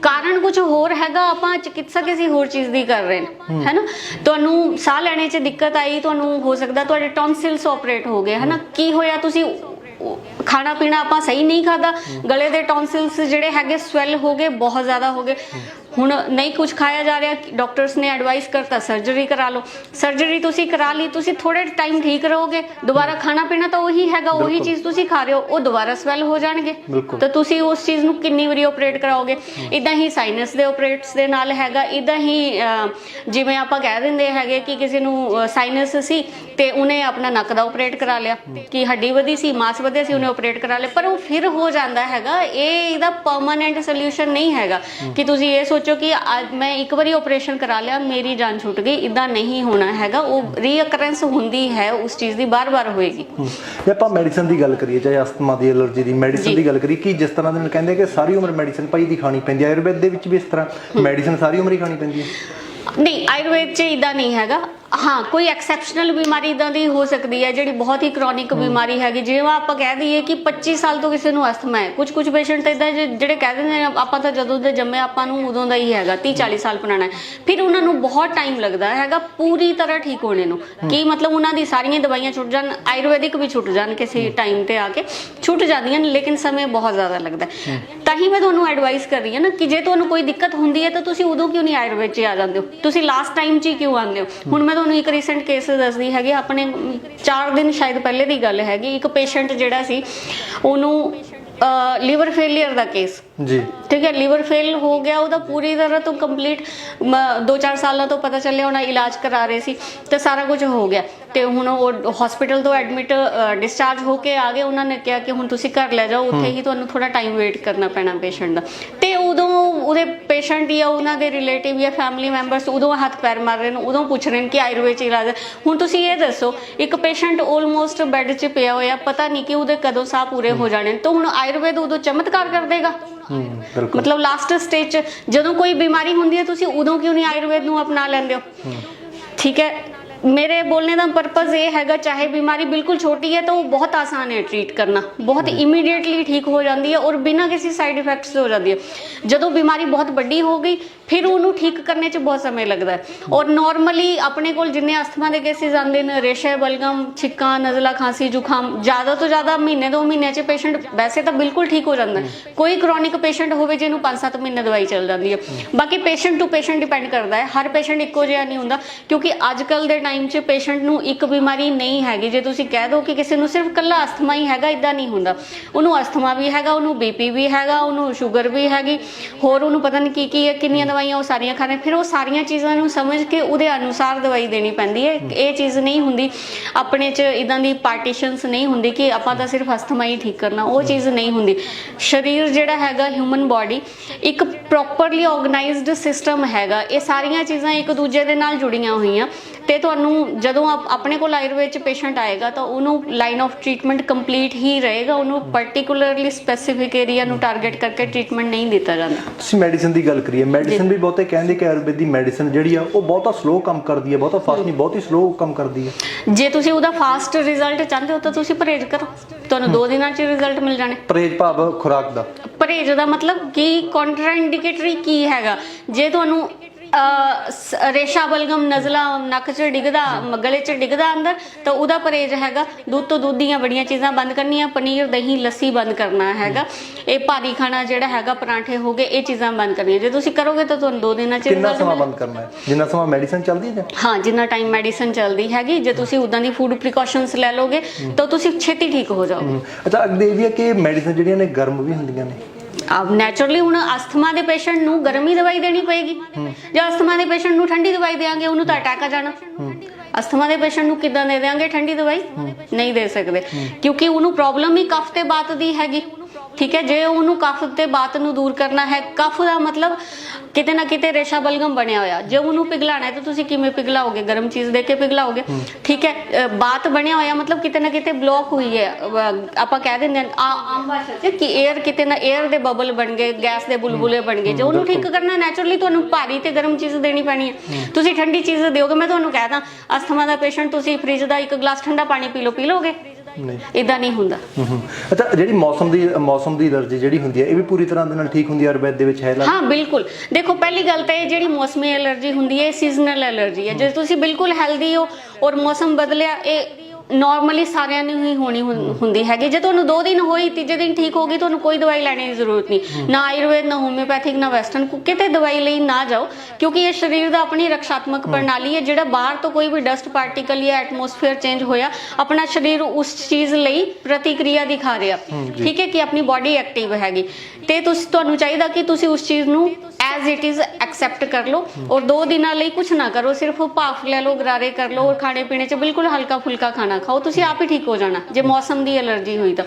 ਕਾਰਨ ਕੁਝ ਹੋਰ ਹੈਗਾ ਆਪਾਂ ਚਿਕਿਤਸਾ ਕਿਸੇ ਹੋਰ ਚੀਜ਼ ਦੀ ਕਰ ਰਹੇ ਨੇ। ਹੈਨਾ? ਤੁਹਾਨੂੰ ਸਾਹ ਲੈਣੇ 'ਚ ਦਿੱਕਤ ਆਈ ਤੁਹਾਨੂੰ ਹੋ ਸਕਦਾ ਤੁਹਾਡੇ ਟੌਨਸਿਲਸ ਆਪਰੇਟ ਹੋ ਗਏ ਹੈਨਾ? ਕੀ ਹੋਇਆ? ਤੁਸੀਂ ਖਾਣਾ ਪੀਣਾ ਆਪਾਂ ਸਹੀ ਨਹੀਂ ਖਾਦਾ ਗਲੇ ਦੇ ਟੌਨਸਿਲਸ ਜਿਹੜੇ ਹੈਗੇ ਸਵੈਲ ਹੋ ਗਏ ਬਹੁਤ ਜ਼ਿਆਦਾ ਹੋ ਗਏ। ਹੁਣ ਨਹੀਂ ਕੁਝ ਖਾਇਆ ਜਾ ਰਿਹਾ ਡਾਕਟਰਸ ਨੇ ਐਡਵਾਈਸ ਕਰਤਾ ਸਰਜਰੀ ਕਰਾ ਲਓ। ਸਰਜਰੀ ਤੁਸੀਂ ਕਰਾ ਲਈ ਤੁਸੀਂ ਥੋੜੇ ਟਾਈਮ ਠੀਕ ਰਹੋਗੇ ਦੁਬਾਰਾ ਖਾਣਾ ਪੀਣਾ ਤਾਂ ਉਹੀ ਹੈਗਾ ਉਹੀ ਚੀਜ਼ ਤੁਸੀਂ ਖਾ ਰਹੇ ਹੋ ਉਹ ਦੁਬਾਰਾ ਸਵੈਲ ਹੋ ਜਾਣਗੇ। ਤਾਂ ਤੁਸੀਂ ਉਸ ਚੀਜ਼ ਨੂੰ ਕਿੰਨੀ ਵਾਰੀ ਆਪਰੇਟ ਕਰਾਓਗੇ? ਇਦਾਂ ਹੀ ਸਾਈਨਸ ਦੇ ਆਪਰੇਟਸ ਦੇ ਨਾਲ ਹੈਗਾ ਇਦਾਂ ਹੀ ਜਿਵੇਂ ਆਪਾਂ ਕਹਿ ਦਿੰਦੇ ਹੈਗੇ ਕਿ ਕਿਸੇ ਨੂੰ ਸਾਈਨਸ ਸੀ ਤੇ ਉਹਨੇ ਆਪਣਾ ਨੱਕ ਦਾ ਆਪਰੇਟ ਕਰਾ ਲਿਆ। ਕਿ ਹੱਡੀ ਵਧੀ ਸੀ ਮਾਸ ਵਧਿਆ ਸੀ ਉਹਨੇ ਆਪਰੇਟ ਕਰਾ ਲਿਆ। ਪਰ ਉਹ ਫਿਰ ਹੋ ਜਾਂਦਾ ਹੈਗਾ ਇਹ ਇਹਦਾ ਪਰਮਨੈਂਟ ਸੋਲੂਸ਼ਨ ਨਹੀਂ ਹੈਗਾ ਕਿ ਤੁਸੀਂ ਇਹ ਸੋਚੋ ਕਿ ਅੱਜ ਮੈਂ ਇੱਕ ਵਾਰੀ ਆਪਰੇਸ਼ਨ ਕਰਾ ਲਿਆ ਮੇਰੀ ਜਾਨ ਛੁੱਟ ਗਈ ਇਦਾਂ ਨਹੀਂ ਹੋਣਾ ਹੈਗਾ। ਉਹ ਰੀਅਕਰੈਂਸ ਹੁੰਦੀ ਹੈ ਉਸ ਚੀਜ਼ ਦੀ ਬਾਰ-ਬਾਰ ਹੋਏਗੀ। ਜੇ ਆਪਾਂ ਮੈਡੀਸਨ ਦੀ ਗੱਲ ਕਰੀਏ ਚਾਹੇ ਅਸਥਮਾ ਦੀ ਐਲਰਜੀ ਦੀ ਮੈਡੀਸਨ। ਦੀ ਗੱਲ ਕਰੀਏ ਕਿ ਜਿਸ ਤਰ੍ਹਾਂ ਦੇ ਨੂੰ ਕਹਿੰਦੇ ਕਿ ਸਾਰੀ ਉਮਰ ਮੈਡੀਸਨ ਭਾਈ ਦੀ ਖਾਣੀ ਪੈਂਦੀ ਹੈ? ਆਯੁਰਵੇਦ ਦੇ ਵਿੱਚ ਵੀ ਇਸ ਤਰ੍ਹਾਂ ਮੈਡੀਸਨ ਸਾਰੀ ਉਮਰ ਹੀ ਖਾਣੀ ਪੈਂਦੀ ਹੈ? ਨਹੀਂ ਆਯੁਰਵੇਦ 'ਚ ਇਦਾਂ ਨਹੀਂ ਹੈਗਾ। ਹਾਂ ਕੋਈ ਐਕਸੈਪਸ਼ਨਲ ਬਿਮਾਰੀ ਇਦਾਂ ਦੀ ਹੋ ਸਕਦੀ ਹੈ ਜਿਹੜੀ ਬਹੁਤ ਹੀ ਕ੍ਰੋਨਿਕ ਬਿਮਾਰੀ ਹੈਗੀ। ਜਿਵੇਂ ਆਪਾਂ ਕਹਿ ਦਈਏ ਕਿ 25 ਸਾਲ ਤੋਂ ਕਿਸੇ ਨੂੰ ਅਸਥਮਾ ਹੈ। ਕੁਝ ਕੁਝ ਪੇਸ਼ੈਂਟ ਇਦਾਂ ਜਿਹੜੇ ਕਹਿ ਦਿੰਦੇ ਨੇ ਆਪਾਂ ਤਾਂ ਜਦੋਂ ਦੇ ਜੰਮੇ ਆਪਾਂ ਨੂੰ ਉਦੋਂ ਦਾ ਹੀ ਹੈਗਾ 30 40 ਸਾਲ ਪੁਰਾਣਾ ਫਿਰ ਉਹਨਾਂ ਨੂੰ ਬਹੁਤ ਟਾਈਮ ਲੱਗਦਾ ਹੈਗਾ ਪੂਰੀ ਤਰ੍ਹਾਂ ਠੀਕ ਹੋਣੇ ਨੂੰ। ਕੀ ਮਤਲਬ ਉਹਨਾਂ ਦੀ ਸਾਰੀਆਂ ਦਵਾਈਆਂ ਛੁੱਟ ਜਾਣ ਆਯੁਰਵੈਦਿਕ ਵੀ ਛੁੱਟ ਜਾਣ ਕਿਸੇ ਟਾਈਮ ਤੇ ਆ ਕੇ ਛੁੱਟ ਜਾਂਦੀਆਂ ਨੇ ਲੇਕਿਨ ਸਮੇਂ ਬਹੁਤ ਜ਼ਿਆਦਾ ਲੱਗਦਾ। ਤਾਂ ਹੀ ਮੈਂ ਤੁਹਾਨੂੰ ਐਡਵਾਈਸ ਕਰ ਰਹੀ ਹਾਂ ਨਾ ਕਿ ਜੇ ਤੁਹਾਨੂੰ ਕੋਈ ਦਿੱਕਤ ਹੁੰਦੀ ਹੈ ਤਾਂ ਤੁਸੀਂ ਉਦੋਂ ਕਿਉਂ ਨਹੀਂ ਆਯੁਰਵੇਦ 'ਚ ਆ ਜਾਂਦੇ ਹੋ? ਤੁਸੀਂ ਲਾਸਟ ਟਾਈਮ 'ਚ ਹੀ ਕਿਉਂ ਆਉਂਦੇ ਹੋ। ਹੁਣ ਮੈਂ ਤੁਹਾਨੂੰ ਇੱਕ ਰੀਸੈਂਟ ਕੇਸ ਦੱਸਦੀ ਹੈਗੀ ਆਪਣੇ 4 ਦਿਨ ਸ਼ਾਇਦ ਪਹਿਲੇ ਦੀ ਗੱਲ ਹੈਗੀ ਇੱਕ ਪੇਸ਼ੈਂਟ ਜਿਹੜਾ ਸੀ ਉਹਨੂੰ ਲੀਵਰ ਫੇਲਿਅਰ ਦਾ ਕੇਸ ਜੀ। ਠੀਕ ਹੈ ਲੀਵਰ ਫੇਲ ਹੋ ਗਿਆ ਉਹਦਾ ਪੂਰੀ ਤਰ੍ਹਾਂ ਤੋਂ ਕੰਪਲੀਟ 2-4 ਸਾਲਾਂ ਤੋਂ ਪਤਾ ਚੱਲਿਆ ਉਹਨਾਂ ਇਲਾਜ ਕਰਾ ਰਹੇ ਸੀ ਤੇ ਸਾਰਾ ਕੁਝ ਹੋ ਗਿਆ। ਤੇ ਹੁਣ ਉਹ ਹਸਪੀਟਲ ਤੋਂ ਐਡਮਿਟ ਡਿਸਚਾਰਜ ਹੋ ਕੇ ਆ ਗਏ ਉਹਨਾਂ ਨੇ ਕਿਹਾ ਕਿ ਹੁਣ ਤੁਸੀਂ ਘਰ ਲੈ ਜਾਓ ਉੱਥੇ ਹੀ। ਤੁਹਾਨੂੰ ਥੋੜਾ ਟਾਈਮ ਵੇਟ ਕਰਨਾ ਪੈਣਾ ਪੇਸ਼ੈਂਟ ਦਾ। ਤੇ ਉਦੋਂ ਉਹਦੇ ਪੇਸ਼ੈਂਟ ਜਾਂ ਉਹਨਾਂ ਦੇ ਰਿਲੇਟਿਵ ਜਾਂ ਫੈਮਿਲੀ ਮੈਂਬਰਸ ਉਦੋਂ ਹੱਥ ਪੈਰ ਮਾਰ ਰਹੇ ਨੇ ਉਦੋਂ ਪੁੱਛ ਰਹੇ ਨੇ ਕਿ ਆਯੁਰਵੇਦ ਚ ਇਲਾਜ। ਹੁਣ ਤੁਸੀਂ ਇਹ ਦੱਸੋ ਇੱਕ ਪੇਸ਼ੈਂਟ ਆਲਮੋਸਟ ਬੈੱਡ 'ਚ ਪਿਆ ਹੋਇਆ ਪਤਾ ਨਹੀਂ ਕਿ ਉਹਦੇ ਕਦੋਂ ਸਾਹ ਪੂਰੇ ਹੋ ਜਾਣੇ ਤਾਂ ਹੁਣ ਆਯੁਰਵੇਦ ਉਦੋਂ ਚਮਤਕਾਰ ਕਰ ਦੇਗਾ। ਮਤਲਬ ਲਾਸਟ ਸਟੇਜ 'ਚ ਜਦੋਂ ਕੋਈ ਬਿਮਾਰੀ ਹੁੰਦੀ ਹੈ ਤੁਸੀਂ ਉਦੋਂ ਕਿਉਂ ਨਹੀਂ ਆਯੁਰਵੇਦ ਨੂੰ ਅਪਣਾ ਲੈਂਦੇ ਹੋ। ਠੀਕ ਹੈ। ਮੇਰੇ ਬੋਲਣੇ ਦਾ ਪਰਪਸ ਇਹ ਹੈਗਾ ਚਾਹੇ ਬਿਮਾਰੀ ਬਿਲਕੁਲ ਛੋਟੀ ਹੈ ਤਾਂ ਉਹ ਬਹੁਤ ਆਸਾਨ ਹੈ ਟ੍ਰੀਟ ਕਰਨਾ। ਬਹੁਤ ਇਮੀਡੀਏਟਲੀ ਠੀਕ ਹੋ ਜਾਂਦੀ ਹੈ ਔਰ ਬਿਨਾਂ ਕਿਸੇ ਸਾਈਡ ਇਫੈਕਟਸ ਹੋ ਜਾਂਦੀ ਹੈ। ਜਦੋਂ ਬਿਮਾਰੀ ਬਹੁਤ ਵੱਡੀ ਹੋ ਗਈ ਫਿਰ ਉਹਨੂੰ ਠੀਕ ਕਰਨੇ 'ਚ ਬਹੁਤ ਸਮੇਂ ਲੱਗਦਾ ਹੈ। ਔਰ ਨਾਰਮਲੀ ਆਪਣੇ ਕੋਲ ਜਿੰਨੇ ਅਸਥਮਾ ਦੇ ਕੇਸਿਸ ਆਉਂਦੇ ਨੇ ਰੇਸ਼ਾ ਬਲਗਮ ਛਿੱਕਾਂ ਨਜ਼ਲਾ ਖਾਂਸੀ ਜ਼ੁਕਾਮ ਜ਼ਿਆਦਾ ਤੋਂ ਜ਼ਿਆਦਾ ਮਹੀਨੇ ਦੋ ਮਹੀਨਿਆਂ 'ਚ ਪੇਸ਼ੈਂਟ ਵੈਸੇ ਤਾਂ ਬਿਲਕੁਲ ਠੀਕ ਹੋ ਜਾਂਦਾ ਕੋਈ ਕ੍ਰੋਨਿਕ ਪੇਸ਼ੈਂਟ ਹੋਵੇ ਜਿਹਨੂੰ 5-7 ਮਹੀਨੇ ਦਵਾਈ ਚੱਲ ਜਾਂਦੀ ਹੈ। ਬਾਕੀ ਪੇਸ਼ੈਂਟ ਟੂ ਪੇਸ਼ੈਂਟ ਡਿਪੈਂਡ ਕਰਦਾ ਹੈ। ਹਰ ਪੇਸ਼ੈਂਟ ਇੱਕੋ ਜਿਹਾ ਨਹੀਂ ਹੁੰਦਾ ਕਿਉਂਕਿ ਅੱਜ ਕੱਲ ਦੇ ਟਾਈਮ 'ਚ ਪੇਸ਼ੈਂਟ ਨੂੰ ਇੱਕ ਬਿਮਾਰੀ ਨਹੀਂ ਹੈਗੀ। ਜੇ ਤੁਸੀਂ ਕਹਿ ਦਿਓ ਕਿ ਕਿਸੇ ਨੂੰ ਸਿਰਫ ਕੱਲਾ ਅਸਥਮਾ ਹੀ ਹੈਗਾ ਇਦਾਂ ਨਹੀਂ ਹੁੰਦਾ। ਉਹਨੂੰ ਅਸਥਮਾ ਵੀ ਹੈਗਾ ਉਹਨੂੰ ਬੀਪੀ ਵੀ ਹੈਗਾ ਉਹਨੂੰ ਸ਼ੂਗਰ ਵੀ ਹੈਗੀ। ਹੋਰ ਉਹਨੂੰ ਪਤਾ ਨਹੀਂ ਕੀ ਕੀ ਹੈ ਕਿੰਨੀਆਂ ਦਵਾਈਆਂ ਉਹ ਸਾਰੀਆਂ ਖਾਣੇ ਫਿਰ ਉਹ ਸਾਰੀਆਂ ਚੀਜ਼ਾਂ ਨੂੰ ਸਮਝ ਕੇ ਉਹਦੇ ਅਨੁਸਾਰ ਦਵਾਈ ਦੇਣੀ ਪੈਂਦੀ ਹੈ। ਇਹ ਚੀਜ਼ ਨਹੀਂ ਹੁੰਦੀ। ਆਪਣੇ 'ਚ ਇਦਾਂ ਦੀ ਪਾਰਟੀਸ਼ਨਸ ਨਹੀਂ ਹੁੰਦੀ ਕਿ ਆਪਾਂ ਤਾਂ ਸਿਰਫ ਅਸਥਮਾ ਹੀ ਠੀਕ ਕਰਨਾ। ਉਹ ਚੀਜ਼ ਨਹੀਂ ਹੁੰਦੀ। ਸਰੀਰ ਜਿਹੜਾ ਹੈਗਾ ਹਿਊਮਨ ਬਾਡੀ ਇੱਕ ਪ੍ਰੋਪਰਲੀ ਆਰਗੇਨਾਈਜ਼ਡ ਸਿਸਟਮ ਹੈਗਾ। ਇਹ ਸਾਰੀਆਂ ਚੀਜ਼ਾਂ ਇੱਕ ਦੂਜੇ ਦੇ ਨਾਲ ਜੁੜੀਆਂ ਹੋਈਆਂ। ਤੇ ਤੁਹਾਨੂੰ ਜਦੋਂ ਆਪ- ਆਪਣੇ ਕੋਲ ਆਯੁਰਵੇਦ ਚ ਪੇਸ਼ੈਂਟ ਆਏਗਾ ਤਾਂ ਉਹਨੂੰ ਲਾਈਨ ਆਫ ਟ੍ਰੀਟਮੈਂਟ ਕੰਪਲੀਟ ਹੀ ਰਹੇਗਾ ਉਹਨੂੰ ਪਾਰਟਿਕੂਲਰਲੀ ਸਪੈਸੀਫਿਕ ਏਰੀਆ ਨੂੰ ਟਾਰਗੇਟ ਕਰਕੇ ਟ੍ਰੀਟਮੈਂਟ ਨਹੀਂ ਦਿੱਤਾ ਜਾਂਦਾ। ਤੁਸੀਂ ਮੈਡੀਸਿਨ ਦੀ ਗੱਲ ਕਰੀਏ ਮੈਡੀਸਿਨ ਵੀ ਬਹੁਤੇ ਕਹਿੰਦੇ ਕਿ ਆਯੁਰਵੇਦ ਦੀ ਮੈਡੀਸਿਨ ਜਿਹੜੀ ਆ ਉਹ ਬਹੁਤਾ ਸਲੋ ਕੰਮ ਕਰਦੀ ਹੈ ਬਹੁਤਾ ਫਾਸਟ ਨਹੀਂ ਬਹੁਤੀ ਸਲੋ ਕੰਮ ਕਰਦੀ ਹੈ ਜੇ ਤੁਸੀਂ ਉਹਦਾ ਫਾਸਟ ਰਿਜ਼ਲਟ ਚਾਹੁੰਦੇ ਹੋ ਤਾਂ ਤੁਸੀਂ ਪਰਹੇਜ਼ ਕਰੋ। ਤੁਹਾਨੂੰ 2 ਦਿਨਾਂ ਚ ਰਿਜ਼ਲਟ ਮਿਲ ਜਾਣੇ। ਪਰਹੇਜ ਭਾਵ ਖੁਰਾਕ ਦਾ। ਪਰਹੇਜ਼ ਦਾ ਮਤਲਬ ਕੀ ਕੰਟਰਾਇੰਡੀਕੇਟਰੀ ਕੀ ਹੈਗਾ? ਜੇ ਤੁਹਾਨੂੰ ਰੇਸ਼ਾ ਬਲਗਮ ਨਜ਼ਲਾ ਨੱਕ 'ਚ ਡਿੱਗਦਾ ਗਲੇ 'ਚ ਡਿੱਗਦਾ ਅੰਦਰ ਤਾਂ ਉਹਦਾ ਪਰਹੇਜ਼ ਹੈਗਾ ਦੁੱਧ ਤੋਂ ਦੁੱਧ ਦੀਆਂ ਬੜੀਆਂ ਚੀਜ਼ਾਂ ਬੰਦ ਕਰਨੀਆਂ ਪਨੀਰ ਦਹੀਂ ਲੱਸੀ ਬੰਦ ਕਰਨਾ ਹੈਗਾ। ਇਹ ਭਾਰੀ ਖਾਣਾ ਜਿਹੜਾ ਹੈਗਾ ਪਰਾਂਠੇ ਹੋ ਗਏ ਇਹ ਚੀਜ਼ਾਂ ਬੰਦ ਕਰਨੀਆਂ। ਜੇ ਤੁਸੀਂ ਕਰੋਗੇ ਤਾਂ ਤੁਹਾਨੂੰ ਦੋ ਦਿਨਾਂ 'ਚ ਕਿੰਨਾ ਸਮਾਂ ਬੰਦ ਕਰਨਾ ਹੈ? ਜਿੰਨਾ ਸਮਾਂ ਮੈਡੀਸਿਨ ਚੱਲਦੀ ਹੈ? ਜਾਂ ਹਾਂ ਜਿੰਨਾ ਟਾਈਮ ਮੈਡੀਸਨ ਚੱਲਦੀ ਹੈਗੀ। ਜੇ ਤੁਸੀਂ ਉਦਾਂ ਦੀ ਫੂਡ ਪ੍ਰੀਕਾਸ਼ਨਸ ਲੈ ਲੋਗੇ ਤਾਂ ਤੁਸੀਂ ਛੇਤੀ ਠੀਕ ਹੋ ਜਾਓਗੇ। ਅੱਛਾ ਅੱਗੇ ਇਹ ਵੀ ਹੈ ਕਿ ਮੈਡੀਸਿਨ ਜਿਹੜੀਆਂ ਨੇ ਗਰਮ ਵੀ ਹੁੰਦੀਆਂ ਨੇ। ਆਪ ਨੈਚੁਰਲੀ ਹੁਣ ਅਸਥਮਾ ਦੇ ਪੇਸ਼ੈਂਟ ਨੂੰ ਗਰਮੀ ਦਵਾਈ ਦੇਣੀ ਪਏਗੀ। ਜੇ ਅਸਥਮਾ ਦੇ ਪੇਸ਼ੈਂਟ ਨੂੰ ਠੰਡੀ ਦਵਾਈ ਦੇਾਂਗੇ ਉਹਨੂੰ ਤਾਂ ਅਟੈਕ ਆ ਜਾਣਾ। ਅਸਥਮਾ ਦੇ ਪੇਸ਼ੈਂਟ ਨੂੰ ਕਿੱਦਾਂ ਦੇ ਦੇਾਂਗੇ ਠੰਡੀ ਦਵਾਈ? ਨਹੀਂ ਦੇ ਸਕਦੇ। ਕਿਉਂਕਿ ਉਹਨੂੰ ਪ੍ਰੋਬਲਮ ਹੀ ਕਫ ਤੇ ਬਾਤ ਦੀ ਹੈਗੀ। ਠੀਕ ਹੈ ਜੇ ਉਹਨੂੰ ਕਫ ਤੇ ਬਾਤ ਨੂੰ ਦੂਰ ਕਰਨਾ ਹੈ ਕਫ ਦਾ ਮਤਲਬ ਕਿਤੇ ਨਾ ਕਿਤੇ ਰੇਸ਼ਾ ਬਲਗਮ ਬਣਿਆ ਹੋਇਆ। ਜੇ ਉਹਨੂੰ ਪਿਘਲਾਣਾ ਹੈ ਤਾਂ ਤੁਸੀਂ ਕਿਵੇਂ ਪਿਘਲਾਓਗੇ? ਗਰਮ ਚੀਜ਼ ਦੇ ਕੇ ਪਿਘਲਾਓਗੇ? ਠੀਕ ਹੈ ਬਾਤ ਬਣਿਆ ਹੋਇਆ ਮਤਲਬ ਕਿਤੇ ਨਾ ਕਿਤੇ ਬਲੌਕ ਹੋਈ ਹੈ। ਆਪਾਂ ਕਹਿ ਦਿੰਦੇ ਆ- ਆਮ ਭਾਸ਼ਾ 'ਚ ਕਿ 에ਅਰ ਕਿਤੇ ਨਾ 에ਅਰ ਦੇ ਬਬਲ ਬਣ ਗਏ ਗੈਸ ਦੇ ਬੁਲਬੁਲੇ ਬਣ ਗਏ। ਜੇ ਉਹਨੂੰ ਠੀਕ ਕਰਨਾ ਨੈਚੁਰਲੀ ਤੁਹਾਨੂੰ ਭਾਰੀ ਤੇ ਗਰਮ ਚੀਜ਼ ਦੇਣੀ ਪੈਣੀ ਹੈ। ਤੁਸੀਂ ਠੰਡੀ ਚੀਜ਼ ਦਿਓਗੇ ਮੈਂ ਤੁਹਾਨੂੰ ਕਹਿ ਦਾਂ ਅਸਥਮਾ ਦਾ ਪੇਸ਼ੈਂਟ ਤੁਸੀਂ ਫ੍ਰਿਜ ਦਾ ਇੱਕ ਗਲਾਸ ਠੰਡਾ ਪਾਣੀ ਪੀ ਲਓ ਪੀ ਲੋਗੇ ਨਹੀਂ। ਇਦਾਂ ਨਹੀਂ ਹੁੰਦਾ। ਹਮ। ਅੱਛਾ ਜਿਹੜੀ ਮੌਸਮ ਦੀ ਮੌਸਮ ਦੀ ਅਲਰਜੀ ਜਿਹੜੀ ਹੁੰਦੀ ਹੈ ਇਹ ਵੀ ਪੂਰੀ ਤਰ੍ਹਾਂ ਦੇ ਨਾਲ ਠੀਕ ਹੁੰਦੀ ਹੈ ਆਯੁਰਵੇਦ ਦੇ ਵਿੱਚ ਹੈ ਲਾ ਹਾਂ ਬਿਲਕੁਲ। ਦੇਖੋ ਪਹਿਲੀ ਗੱਲ ਤਾਂ ਇਹ ਜਿਹੜੀ ਮੌਸਮੀ ਐਲਰਜੀ ਹੁੰਦੀ ਹੈ ਸੀਜ਼ਨਲ ਐਲਰਜੀ ਹੈ। ਜੇ ਤੁਸੀਂ ਬਿਲਕੁਲ ਹੈਲਦੀ ਹੋ ਔਰ ਮੌਸਮ ਬਦਲਿਆ ਇਹ ਨਾਰਮਲੀ ਸਾਰਿਆਂ ਨੂੰ ਹੀ ਹੋਣੀ ਹੁੰ- ਹੁੰਦੀ ਹੈਗੀ। ਜੇ ਤੁਹਾਨੂੰ 2 ਦਿਨ ਹੋਈ ਤੀਜੇ ਦਿਨ ਠੀਕ ਹੋ ਗਈ ਤੁਹਾਨੂੰ ਕੋਈ ਦਵਾਈ ਲੈਣ ਦੀ ਜ਼ਰੂਰਤ ਨਹੀਂ। ਨਾ ਆਯੁਰਵੇਦ ਨਾ ਹੋਮਿਓਪੈਥਿਕ ਨਾ ਵੈਸਟਰਨ ਕਿਤੇ ਦਵਾਈ ਲਈ ਨਾ ਜਾਓ ਕਿਉਂਕਿ ਇਹ ਸਰੀਰ ਦਾ ਆਪਣੀ ਰਕਸ਼ਾਤਮਕ ਪ੍ਰਣਾਲੀ ਹੈ ਜਿਹੜਾ ਬਾਹਰ ਤੋਂ ਕੋਈ ਵੀ ਡਸਟ ਪਾਰਟੀਕਲ ਜਾਂ ਐਟਮੋਸਫੇਅਰ ਚੇਂਜ ਹੋਇਆ ਆਪਣਾ ਸਰੀਰ ਉਸ ਚੀਜ਼ ਲਈ ਪ੍ਰਤੀਕਿਰਿਆ ਦਿਖਾ ਰਿਹਾ। ਠੀਕ ਹੈ ਕਿ ਆਪਣੀ ਬਾਡੀ ਐਕਟਿਵ ਹੈਗੀ। ਤੇ ਤੁਸੀਂ ਤੁਹਾਨੂੰ ਚਾਹੀਦਾ ਕਿ ਤੁਸੀਂ ਉਸ ਚੀਜ਼ ਨੂੰ ਐਜ਼ ਇਟ ਇਜ਼ ਐਕਸੈਪਟ ਕਰ ਲਓ ਔਰ ਦੋ ਦਿਨਾਂ ਲਈ ਕੁਝ ਨਾ ਕਰੋ ਸਿਰਫ ਭਾਫ ਲੈ ਲਓ ਗਰਾਰੇ ਕਰ ਲਓ ਔਰ ਖਾਣੇ ਪੀਣੇ 'ਚ ਬਿਲਕੁਲ ਹਲਕਾ ਫੁਲਕਾ ਖਾਣਾ ਖਾਓ ਤੁਸੀਂ ਆਪ ਹੀ ਠੀਕ ਹੋ ਜਾਣਾ। ਜੇ ਮੌਸਮ ਦੀ ਐਲਰਜੀ ਹੋਈ ਤਾਂ।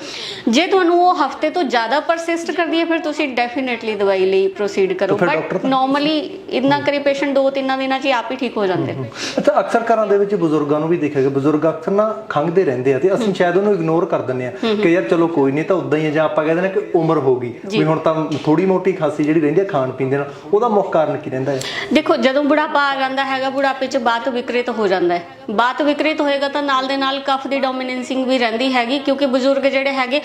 ਜੇ ਤੁਹਾਨੂੰ ਉਹ ਹਫ਼ਤੇ ਤੋਂ ਜ਼ਿਆਦਾ ਪਰਸਿਸਟ ਕਰਦੀ ਹੈ ਫਿਰ ਤੁਸੀਂ ਡੈਫੀਨਿਟਲੀ ਦਵਾਈ ਲਈ ਪ੍ਰੋਸੀਡ ਕਰੋ। ਬਟ ਨਾਰਮਲੀ ਇੰਨਾ ਕਰੇ ਪੇਸ਼ੈਂਟ ਦੋ ਤਿੰਨਾਂ ਦਿਨਾਂ 'ਚ ਆਪ ਹੀ ਠੀਕ ਹੋ ਜਾਂਦੇ। ਅੱਛਾ ਅਕਸਰ ਘਰਾਂ ਦੇ ਵਿੱਚ ਬਜ਼ੁਰਗਾਂ ਨੂੰ ਵੀ ਦੇਖਿਆ ਗਿਆ। ਬਜ਼ੁਰਗ ਅਕਸਰ ਨਾ ਖੰਘਦੇ ਰਹਿੰਦੇ ਆ ਤੇ ਅਸੀਂ ਸ਼ਾਇਦ ਉਹਨੂੰ ਇਗਨੋਰ ਕਰ ਦਿੰਦੇ ਆ ਕਿ ਯਾਰ ਚਲੋ ਕੋਈ ਨਹੀਂ ਤਾਂ ਉਦਾਂ ਹੀ ਹੈ ਜਾਂ ਆਪਾਂ ਕਹਿੰਦੇ ਨੇ ਕਿ ਉਮਰ ਹੋ ਗਈ। ਵੀ ਹੁਣ ਤਾਂ ਥੋੜੀ ਮੋਟੀ ਖਾਸੀ ਜਿਹੜੀ ਰਹਿੰਦੀ ਆ ਖਾਣ ਪੀਣ ਦੇ ਨਾਲ ਉਹਦਾ ਮੁੱਖ ਕਾਰਨ ਕੀ ਰਹਿੰਦਾ ਹੈ? ਦੇਖੋ ਜਦੋਂ ਬੁਢਾਪਾ ਆ ਜਾਂਦਾ ਹੈਗਾ ਬੁਢਾਪੇ 'ਚ ਬਾਤ ਵਿਕਰਿਤ ਹੋ ਜਾਂਦਾ ਹੈ। ਬਾਤ ਵਿਕਰਿਤ ਹੋਏਗਾ ਤਾਂ ਨਾਲ ਦੇ ਨਾਲ ਕਫ ਦੀ ਡੋਮੀਨੈਂਸਿੰਗ ਵੀ ਰਹਿੰਦੀ ਹੈਗੀ ਕਿਉਂਕਿ ਬਜ਼ੁਰਗ ਜਿਹੜੇ ਹੈਗੇ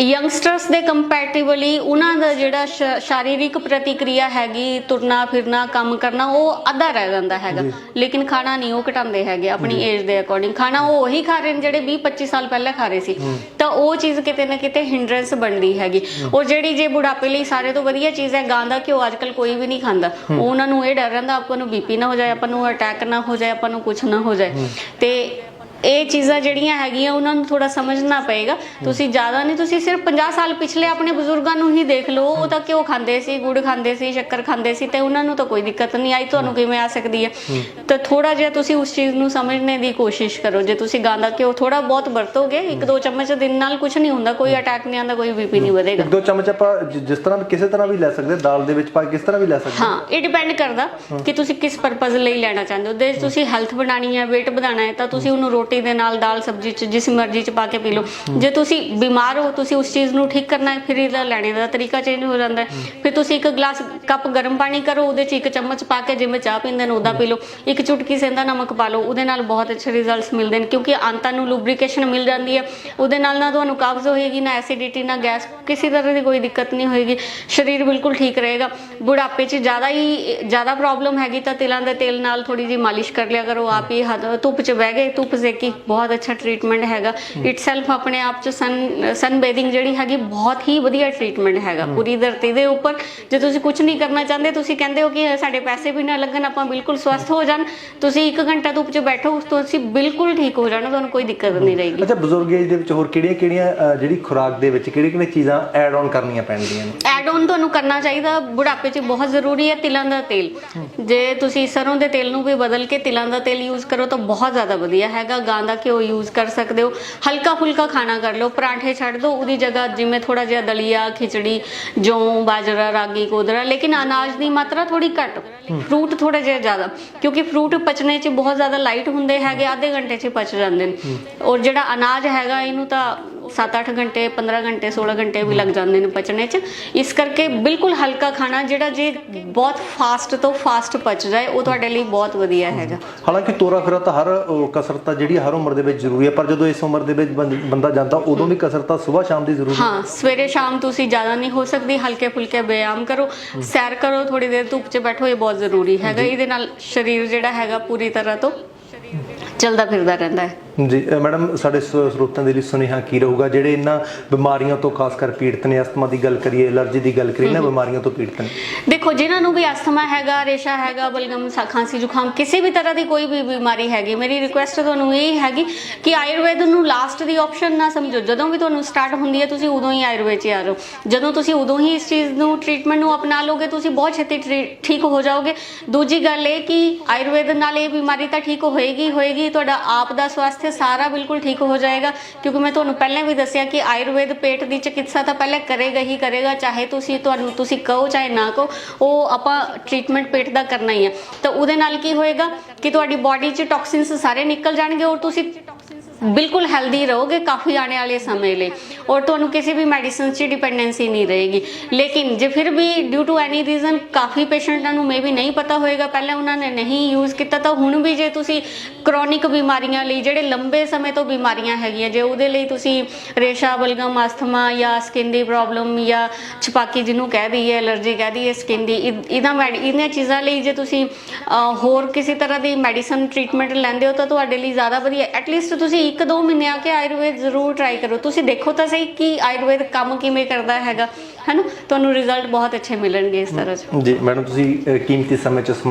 ਯੰਗਸਟਰਸ ਦੇ ਕੰਪੈਰੀਟਿਵਲੀ ਉਹਨਾਂ ਦਾ ਜਿਹੜਾ ਸ਼ਾਰੀਰਿਕ ਪ੍ਰਤੀਕਿਰਿਆ ਹੈਗੀ ਤੁਰਨਾ ਫਿਰਨਾ ਕੰਮ ਕਰਨਾ ਉਹ ਅੱਧਾ ਰਹਿ ਜਾਂਦਾ ਹੈਗਾ। ਲੇਕਿਨ ਖਾਣਾ ਨਹੀਂ ਉਹ ਘਟਾਉਂਦੇ ਹੈਗੇ ਆਪਣੀ ਏਜ ਦੇ ਅਕੋਰਡਿੰਗ ਖਾਣਾ ਉਹ ਉਹੀ ਖਾ ਰਹੇ ਨੇ ਜਿਹੜੇ 20 25 ਸਾਲ ਪਹਿਲਾਂ ਖਾ ਰਹੇ ਸੀ। ਤਾਂ ਉਹ ਚੀਜ਼ ਕਿਤੇ ਨਾ ਕਿਤੇ ਹਿੰਡਰੈਂਸ ਬਣਦੀ ਹੈਗੀ। ਔਰ ਜਿਹੜੀ ਜੇ ਬੁਢਾਪੇ ਲਈ ਸਾਰੇ ਤੋਂ ਵਧੀਆ ਚੀਜ਼ ਹੈ ਗਾਂ ਦਾ ਘਿਓ ਅੱਜਕੱਲ ਕੋਈ ਵੀ ਨਹੀਂ ਖਾਂਦਾ। ਉਹਨਾਂ ਨੂੰ ਇਹ ਡਰ ਰਹਿੰਦਾ ਆਪਾਂ ਨੂੰ ਬੀਪੀ ਨਾ ਹੋ ਜਾਏ ਆਪਾਂ ਨੂੰ ਅਟੈਕ ਨਾ ਹੋ ਜਾਏ ਆਪਾਂ ਨੂੰ ਕੁਝ ਨਾ ਹੋ ਜਾਏ। ਤੇ ਇਹ ਚੀਜ਼ਾਂ ਜਿਹੜੀਆਂ ਹੈਗੀਆਂ ਉਹਨਾਂ ਨੂੰ ਥੋੜਾ ਸਮਝਣਾ ਪਏਗਾ। ਤੁਸੀਂ ਜ਼ਿਆਦਾ ਨਹੀਂ ਤੁਸੀਂ ਸਿਰਫ 50 ਸਾਲ ਪਿਛਲੇ ਆਪਣੇ ਬਜ਼ੁਰਗਾਂ ਨੂੰ ਹੀ ਦੇਖ ਲਓ। ਉਹ ਤਾਂ ਘਿਓ ਖਾਂਦੇ ਸੀ ਗੁੜ ਖਾਂਦੇ ਸੀ ਸ਼ੱਕਰ ਖਾਂਦੇ ਸੀ ਤੇ ਉਹਨਾਂ ਨੂੰ ਤਾਂ ਕੋਈ ਦਿੱਕਤ ਨਹੀਂ। ਆਈ ਤੁਹਾਨੂੰ ਕਿਵੇਂ ਆ ਸਕਦੀ ਹੈ? ਤਾਂ ਥੋੜਾ ਜਿਹਾ ਤੁਸੀਂ ਉਸ ਚੀਜ਼ ਨੂੰ ਸਮਝਣੇ ਦੀ ਕੋਸ਼ਿਸ਼ ਕਰੋ। ਜੇ ਤੁਸੀਂ ਗਾਂ ਦਾ ਘਿਓ ਥੋੜਾ ਬਹੁਤ ਵਰਤੋਗੇ ਇੱਕ ਦੋ ਚਮਚ ਦਿਨ ਨਾਲ ਕੁਝ ਨਹੀਂ ਹੁੰਦਾ ਕੋਈ ਅਟੈਕ ਨਹੀਂ ਆਉਂਦਾ ਕੋਈ ਬੀਪੀ ਨਹੀਂ ਵਧੇਗਾ। ਇੱਕ ਦੋ ਚਮਚ ਆਪਾਂ ਜਿਸ ਤਰ੍ਹਾਂ ਕਿਸੇ ਤਰ੍ਹਾਂ ਵੀ ਲੈ ਸਕਦੇ ਦਾਲ ਦੇ ਵਿੱਚ ਪਾ ਕੇ ਕਿਸ ਤਰ੍ਹਾਂ ਵੀ ਲੈ ਸਕਦੇ। ਹਾਂ। ਹਾਂ ਇਹ ਡਿਪੈਂਡ ਕਰਦਾ ਕਿ ਤੁਸੀਂ ਕਿਸ ਪਰਪਸ ਲਈ ਲੈਣਾ ਚਾਹੁੰਦੇ ਹੋ। ਜੇ ਤੁਸੀਂ ਹੈਲਥ ਬਣਾਣੀ ਹੈ weight ਵਧਾਣਾ ਹੈ ਤਾਂ ਤੁਸੀਂ ਉਹਨੂੰ ਰੋਟੀ ਦੇ ਨਾਲ ਦਾਲ ਸਬਜ਼ੀ ਚ ਜਿਸ ਮਰਜ਼ੀ ਚ ਪਾ ਕੇ ਪੀ ਲਓ। ਜੇ ਤੁਸੀਂ ਬਿਮਾਰ ਹੋ, ਤੁਸੀਂ ਉਸ ਚੀਜ਼ ਨੂੰ ਠੀਕ ਕਰਨਾ ਹੈ, ਫਿਰ ਇਹਦਾ ਲੈਣੇ ਦਾ ਤਰੀਕਾ ਚੇਂਜ ਹੋ ਜਾਂਦਾ ਹੈ। ਫਿਰ ਤੁਸੀਂ ਇੱਕ ਗਲਾਸ ਕੱਪ ਗਰਮ ਪਾਣੀ ਕਰੋ, ਉਹਦੇ ਚ ਇੱਕ ਚਮਚ ਪਾ ਕੇ ਜਿਵੇਂ ਚਾਹ ਪੀਂਦੇ ਨੇ, ਉਹਦਾ ਪੀ ਲਓ। ਇੱਕ ਚੁਟਕੀ ਸੇਂਦਾ ਨਮਕ ਪਾ ਲਓ, ਉਹਦੇ ਨਾਲ ਬਹੁਤ ਅੱਛੇ ਰਿਜ਼ਲਟਸ ਮਿਲਦੇ ਨੇ, ਕਿਉਂਕਿ ਅੰਤਾਂ ਨੂੰ ਲੂਬਰੀਕੇਸ਼ਨ ਮਿਲ ਜਾਂਦੀ ਹੈ। ਉਹਦੇ ਨਾਲ ਨਾ ਤੁਹਾਨੂੰ ਕਾਬਜ਼ ਹੋਏਗੀ, ਨਾ ਐਸਿਡਿਟੀ ਨਾ ਗੈਸ ਕਿਸੇ ਤਰ੍ਹਾਂ ਦੀ ਕੋਈ ਦਿੱਕਤ ਨਹੀਂ ਹੋਏਗੀ। ਸਰੀਰ ਬਿਲਕੁਲ ਠੀਕ ਰਹੇਗਾ। ਬੁਢਾਪੇ 'ਚ ਜ਼ਿਆਦਾ ਹੀ, ਜ਼ਿਆਦਾ ਪ੍ਰੋਬਲਮ ਹੈਗੀ ਤਾਂ ਤਿਲਾਂ ਦੇ ਤੇਲ ਨਾਲ ਥੋੜੀ ਜੀ ਮਾਲਿਸ਼ ਕਰ ਲਿਆ ਕਰੋ। ਆਪ ਹੀ ਹੱਥ ਧੁੱਪ 'ਚ ਬਹਿ ਗਏ, ਧੁੱਪ ਸੇਕੀ ਬਹੁਤ ਅੱਛਾ ਟ੍ਰੀਟਮੈਂਟ ਹੈਗਾ। ਇਟਸੈਲਫ ਆਪਣੇ ਆਪ 'ਚ ਸਨ ਸਨ ਬੇਦਿੰਗ ਜਿਹੜੀ ਹੈਗੀ ਬਹੁਤ ਹੀ ਵਧੀਆ ਟ੍ਰੀਟਮੈਂਟ ਹੈਗਾ। ਪੂਰੀ ਧਰਤੀ ਦੇ ਉੱਪਰ ਜੇ ਤੁਸੀਂ ਕੁਝ ਨਹੀਂ ਕਰਨਾ ਚਾਹੁੰਦੇ ਤੁਸੀਂ ਕਹਿੰਦੇ ਹੋ ਕਿ ਸਾਡੇ ਪੈਸੇ ਵੀ ਨਾ ਲੱਗਣ ਆਪਾਂ ਬਿਲਕੁਲ ਸਵਸਥ ਹੋ ਜਾਣ। ਤੁਸੀਂ 1 ਘੰਟਾ ਧੁੱਪ 'ਚ ਬੈਠੋ ਉਸ ਤੋਂ ਤੁਸੀਂ ਬਿਲਕੁਲ ਠੀਕ ਹੋ ਜਾਣਾ ਤੁਹਾਨੂੰ ਕੋਈ ਦਿੱਕਤ ਨਹੀਂ ਰਹੇਗੀ। ਅੱਛਾ ਬਜ਼ੁਰਗ ਏਜ ਦੇ ਵਿੱਚ ਹੋਰ ਕਿਹੜੀਆਂ ਕਿਹੜੀਆਂ ਜਿਹੜੀ ਖੁਰਾਕ ਦੇ ਵਿੱਚ ਕਿਹੜੀਆਂ ਕਿਹੜੀਆਂ ਚੀਜ਼ਾਂ ਐਡ ਆਨ ਕਰਨੀਆਂ ਪੈਣਗੀਆਂ ਨੇ? ਐਡ ਆਨ ਤੁਹਾਨੂੰ ਕਰਨਾ ਚਾਹੀਦਾ ਬੁਢਾਪੇ 'ਚ ਬਹੁਤ ਜ਼ਰੂਰੀ ਹੈ ਤਿਲਾਂ ਦਾ ਤੇਲ। ਜੇ ਤੁਸੀਂ ਸਰੋਂ ਦੇ ਤੇਲ ਨੂੰ ਵੀ ਬਦਲ ਕੇ ਤਿਲਾਂ ਦਾ ਤੇਲ ਯੂਜ਼ ਕਰੋ ਤਾਂ ਬਹੁਤ ਜ਼ਿਆਦਾ ਵਧੀਆ ਹੈਗਾ। ਗਾਂ ਦਾ ਘਿਓ ਯੂਜ਼ ਕਰ ਸਕਦੇ ਹੋ। ਹਲਕਾ ਫੁਲਕਾ ਖਾਣਾ ਕਰ ਲਓ ਪਰਾਂਠੇ ਛੱਡ ਦਿਓ ਉਹਦੀ ਜਗ੍ਹਾ ਜਿਵੇਂ ਥੋੜਾ ਜਿਹਾ ਦਲੀਆ ਖਿਚੜੀ ਜੌਂ ਬਾਜਰਾ ਰਾਗੀ ਕੋਦਰਾ ਲੇਕਿਨ ਅਨਾਜ ਦੀ ਮਾਤਰਾ ਥੋੜੀ ਘੱਟ। ਫਰੂਟ ਥੋੜਾ ਜਿਹਾ ਜ਼ਿਆਦਾ ਕਿਉਂਕਿ ਫਰੂਟ ਪਚਣੇ 'ਚ ਬਹੁਤ ਜ਼ਿਆਦਾ ਲਾਈਟ ਹੁੰਦੇ ਹੈਗੇ ਆਧੇ ਘੰਟੇ 'ਚ ਪਚ ਜਾਂਦੇ ਨੇ। ਔਰ ਜਿਹੜਾ ਅਨਾਜ ਹੈਗਾ ਇਹਨੂੰ ਤਾਂ 7-8 ਘੰਟੇ 15 ਘੰਟੇ 16 ਘੰਟੇ ਵੀ ਲੱਗ ਜਾਂਦੇ ਨੇ ਪਚਣੇ 'ਚ। ਇਸ ਕਰਕੇ ਬਿਲਕੁਲ ਹਲਕਾ ਖਾਣਾ ਜਿਹੜਾ ਜੇ ਬਹੁਤ ਫਾਸਟ ਤੋਂ ਫਾਸਟ ਪਚ ਜਾਏ ਉਹ ਤੁਹਾਡੇ ਲਈ ਬਹੁਤ ਵਧੀਆ ਹੈਗਾ। ਹਾਲਾਂਕਿ ਤੋਰਾ ਫਿਰਾ ਤਾਂ ਹਰ ਕਸਰਤ ਜਿਹੜੀ ਹਰ ਉਮਰ ਦੇ ਵਿੱਚ ਜ਼ਰੂਰੀ ਹੈ ਪਰ ਜਦੋਂ ਇਸ ਉਮਰ ਦੇ ਵਿੱਚ ਬੰਦ- ਜਾਂਦਾ ਉਦੋਂ ਵੀ ਕਸਰਤ ਸਵੇਰ ਸ਼ਾਮ ਦੀ ਜ਼ਰੂਰੀ ਹੈ। ਹਾਂ ਸਵੇਰੇ ਸ਼ਾਮ ਤੁਸੀਂ ਜ਼ਿਆਦਾ ਨਹੀਂ ਹੋ ਸਕਦੀ ਹਲਕੇ ਫੁਲਕੇ ਬਿਆਮ ਕਰੋ ਸੈਰ ਕਰੋ ਥੋੜੀ ਦੇਰ ਧੁੱਪ 'ਚ ਬੈਠੋ ਇਹ ਬਹੁਤ ਜ਼ਰੂਰੀ ਹੈਗਾ। ਇਹਦੇ ਨਾਲ ਸਰੀਰ ਜਿਹੜਾ ਹੈਗਾ ਪੂਰੀ ਤਰ੍ਹਾਂ ਤੋਂ ਚੱਲਦਾ ਫਿਰਦਾ ਰਹਿੰਦਾ ਹੈ। ਜੀ ਮੈਡਮ ਸਾਡੇ ਸ- ਸਰੋਤਿਆਂ ਦੇ ਲਈ ਸੁਨੇਹਾ ਕੀ ਰਹੂਗਾ? ਜਿਹੜੇ ਇਹਨਾਂ ਬਿਮਾਰੀਆਂ ਤੋਂ ਖਾਸ ਕਰ ਪੀੜਤ ਨੇ ਅਸਥਮਾ ਦੀ ਗੱਲ ਕਰੀਏ ਐਲਰਜੀ ਦੀ ਗੱਲ ਕਰੀਏ ਇਹਨਾਂ ਬਿਮਾਰੀਆਂ ਤੋਂ ਪੀੜਤ ਨੇ। ਦੇਖੋ ਜਿਨ੍ਹਾਂ ਨੂੰ ਵੀ ਅਸਥਮਾ ਹੈਗਾ ਰੇਸ਼ਾ ਹੈਗਾ ਬਲਗਮ ਖਾਂਸੀ ਜ਼ੁਕਾਮ ਕਿਸੇ ਵੀ ਤਰ੍ਹਾਂ ਦੀ ਕੋਈ ਵੀ ਬਿਮਾਰੀ ਹੈਗੀ ਮੇਰੀ ਰਿਕੁਐਸਟ ਤੁਹਾਨੂੰ ਇਹ ਹੈਗੀ ਕਿ ਆਯੁਰਵੇਦ ਨੂੰ ਲਾਸਟ ਦੀ ਆਪਸ਼ਨ ਨਾ ਸਮਝੋ। ਜਦੋਂ ਵੀ ਤੁਹਾਨੂੰ ਸਟਾਰਟ ਹੁੰਦੀ ਹੈ ਤੁਸੀਂ ਉਦੋਂ ਹੀ ਆਯੁਰਵੇਦ 'ਚ ਆ ਜਾਓ। ਜਦੋਂ ਤੁਸੀਂ ਉਦੋਂ ਹੀ ਇਸ ਚੀਜ਼ ਨੂੰ ਟ੍ਰੀਟਮੈਂਟ ਨੂੰ ਅਪਣਾ ਲਓਗੇ ਤੁਸੀਂ ਬਹੁਤ ਛੇਤੀ ਠੀਕ ਹੋ ਜਾਓਗੇ। ਦੂਜੀ ਗੱਲ ਇਹ ਕਿ ਆਯੁਰਵੇਦ ਨਾਲ ਇਹ ਬਿਮਾਰੀ ਤਾਂ ਠੀਕ ਹੋਏਗੀ ਹੋਏਗੀ ਤੁਹਾਡਾ ਆਪ ਦਾ ਸਵਾਸਥ ਸਾਰਾ ਬਿਲਕੁਲ ਠੀਕ ਹੋ ਜਾਏਗਾ। ਕਿਉਂਕਿ ਮੈਂ ਤੁਹਾਨੂੰ ਪਹਿਲਾਂ ਵੀ ਦੱਸਿਆ ਕਿ ਆਯੁਰਵੇਦ ਪੇਟ ਦੀ ਚਿਕਿਤਸਾ ਤਾਂ ਪਹਿਲਾਂ ਕਰੇਗਾ ਹੀ ਕਰੇਗਾ, ਚਾਹੇ ਤੁਸੀਂ ਤੁਹਾਨੂੰ, ਤੁਸੀਂ ਕਹੋ ਚਾਹੇ ਨਾ ਕਹੋ, ਉਹ ਆਪਾਂ ਟ੍ਰੀਟਮੈਂਟ ਪੇਟ ਦਾ ਕਰਨਾ ਹੀ ਹੈ ਤਾਂ ਉਹਦੇ ਨਾਲ ਕੀ ਹੋਏਗਾ ਕਿ ਤੁਹਾਡੀ ਬਾਡੀ 'ਚ ਟੌਕਸਿਨਸ ਸਾਰੇ ਨਿਕਲ ਜਾਣਗੇ ਔਰ ਤੁਸੀਂ ਬਿਲਕੁਲ ਹੈਲਦੀ ਰਹੋਗੇ ਕਾਫੀ ਆਉਣੇ ਵਾਲੇ ਸਮੇਂ ਲਈ ਔਰ ਤੁਹਾਨੂੰ ਕਿਸੇ ਵੀ ਮੈਡੀਸਿਨ 'ਚ ਡਿਪੈਂਡੈਂਸੀ ਨਹੀਂ ਰਹੇਗੀ। ਲੇਕਿਨ ਜੇ ਫਿਰ ਵੀ ਡਿਊ ਟੂ ਐਨੀ ਰੀਜ਼ਨ ਕਾਫੀ ਪੇਸ਼ੈਂਟਾਂ ਨੂੰ ਮੇ ਵੀ ਨਹੀਂ ਪਤਾ ਹੋਏਗਾ, ਪਹਿਲਾਂ ਉਹਨਾਂ ਨੇ ਨਹੀਂ ਯੂਜ਼ ਕੀਤਾ, ਤਾਂ ਹੁਣ ਵੀ ਜੇ ਤੁਸੀਂ ਕ੍ਰੋਨਿਕ ਬਿਮਾਰੀਆਂ ਲਈ ਜਿਹੜੇ ਲੰਬੇ ਸਮੇਂ ਤੋਂ ਬਿਮਾਰੀਆਂ ਹੈਗੀਆਂ, ਜੇ ਉਹਦੇ ਲਈ ਤੁਸੀਂ ਰੇਸ਼ਾ, ਬਲਗਮ ਅਸਥਮਾ ਜਾਂ ਸਕਿਨ ਦੀ ਪ੍ਰੋਬਲਮ ਜਾਂ ਛਪਾਕੀ ਜਿਹਨੂੰ ਕਹਿ ਦਈਏ ਐਲਰਜੀ ਕਹਿ ਦਈਏ ਸਕਿਨ ਦੀ, ਇ- ਇਹਦਾ ਮੈਡ ਇਹਨਾਂ ਚੀਜ਼ਾਂ ਲਈ ਜੇ ਤੁਸੀਂ ਹੋਰ ਕਿਸੇ ਤਰ੍ਹਾਂ ਦੀ ਮੈਡੀਸਨ ਟ੍ਰੀਟਮੈਂਟ ਲੈਂਦੇ ਹੋ, ਤਾਂ ਤੁਹਾਡੇ ਲਈ ਜ਼ਿਆਦਾ ਵਧੀਆ ਐਟਲੀਸਟ ਤੁਸੀਂ ਇੱਕ ਦੋ ਮਹੀਨੇ ਆ ਕੇ ਆਯੁਰਵੇਦ ਜ਼ਰੂਰ ਟਰਾਈ ਕਰੋ। ਤੁਸੀਂ ਦੇਖੋ ਤਾਂ ਸਹੀ ਕਿ ਆਯੁਰਵੇਦ ਕੰਮ ਕਿਵੇਂ ਕਰਦਾ ਹੈਗਾ। ਹਨਾ? ਤੁਹਾਨੂੰ ਰਿਜ਼ਲਟ ਬਹੁਤ ਅੱਛੇ ਮਿਲਣਗੇ ਇਸ ਤਰ੍ਹਾਂ ਜੀ ਮੈਡਮ ਤੁਸੀਂ ਅ, ਕੀਮਤੀ ਸਮੇਂ ਚ ਸਮਾਂ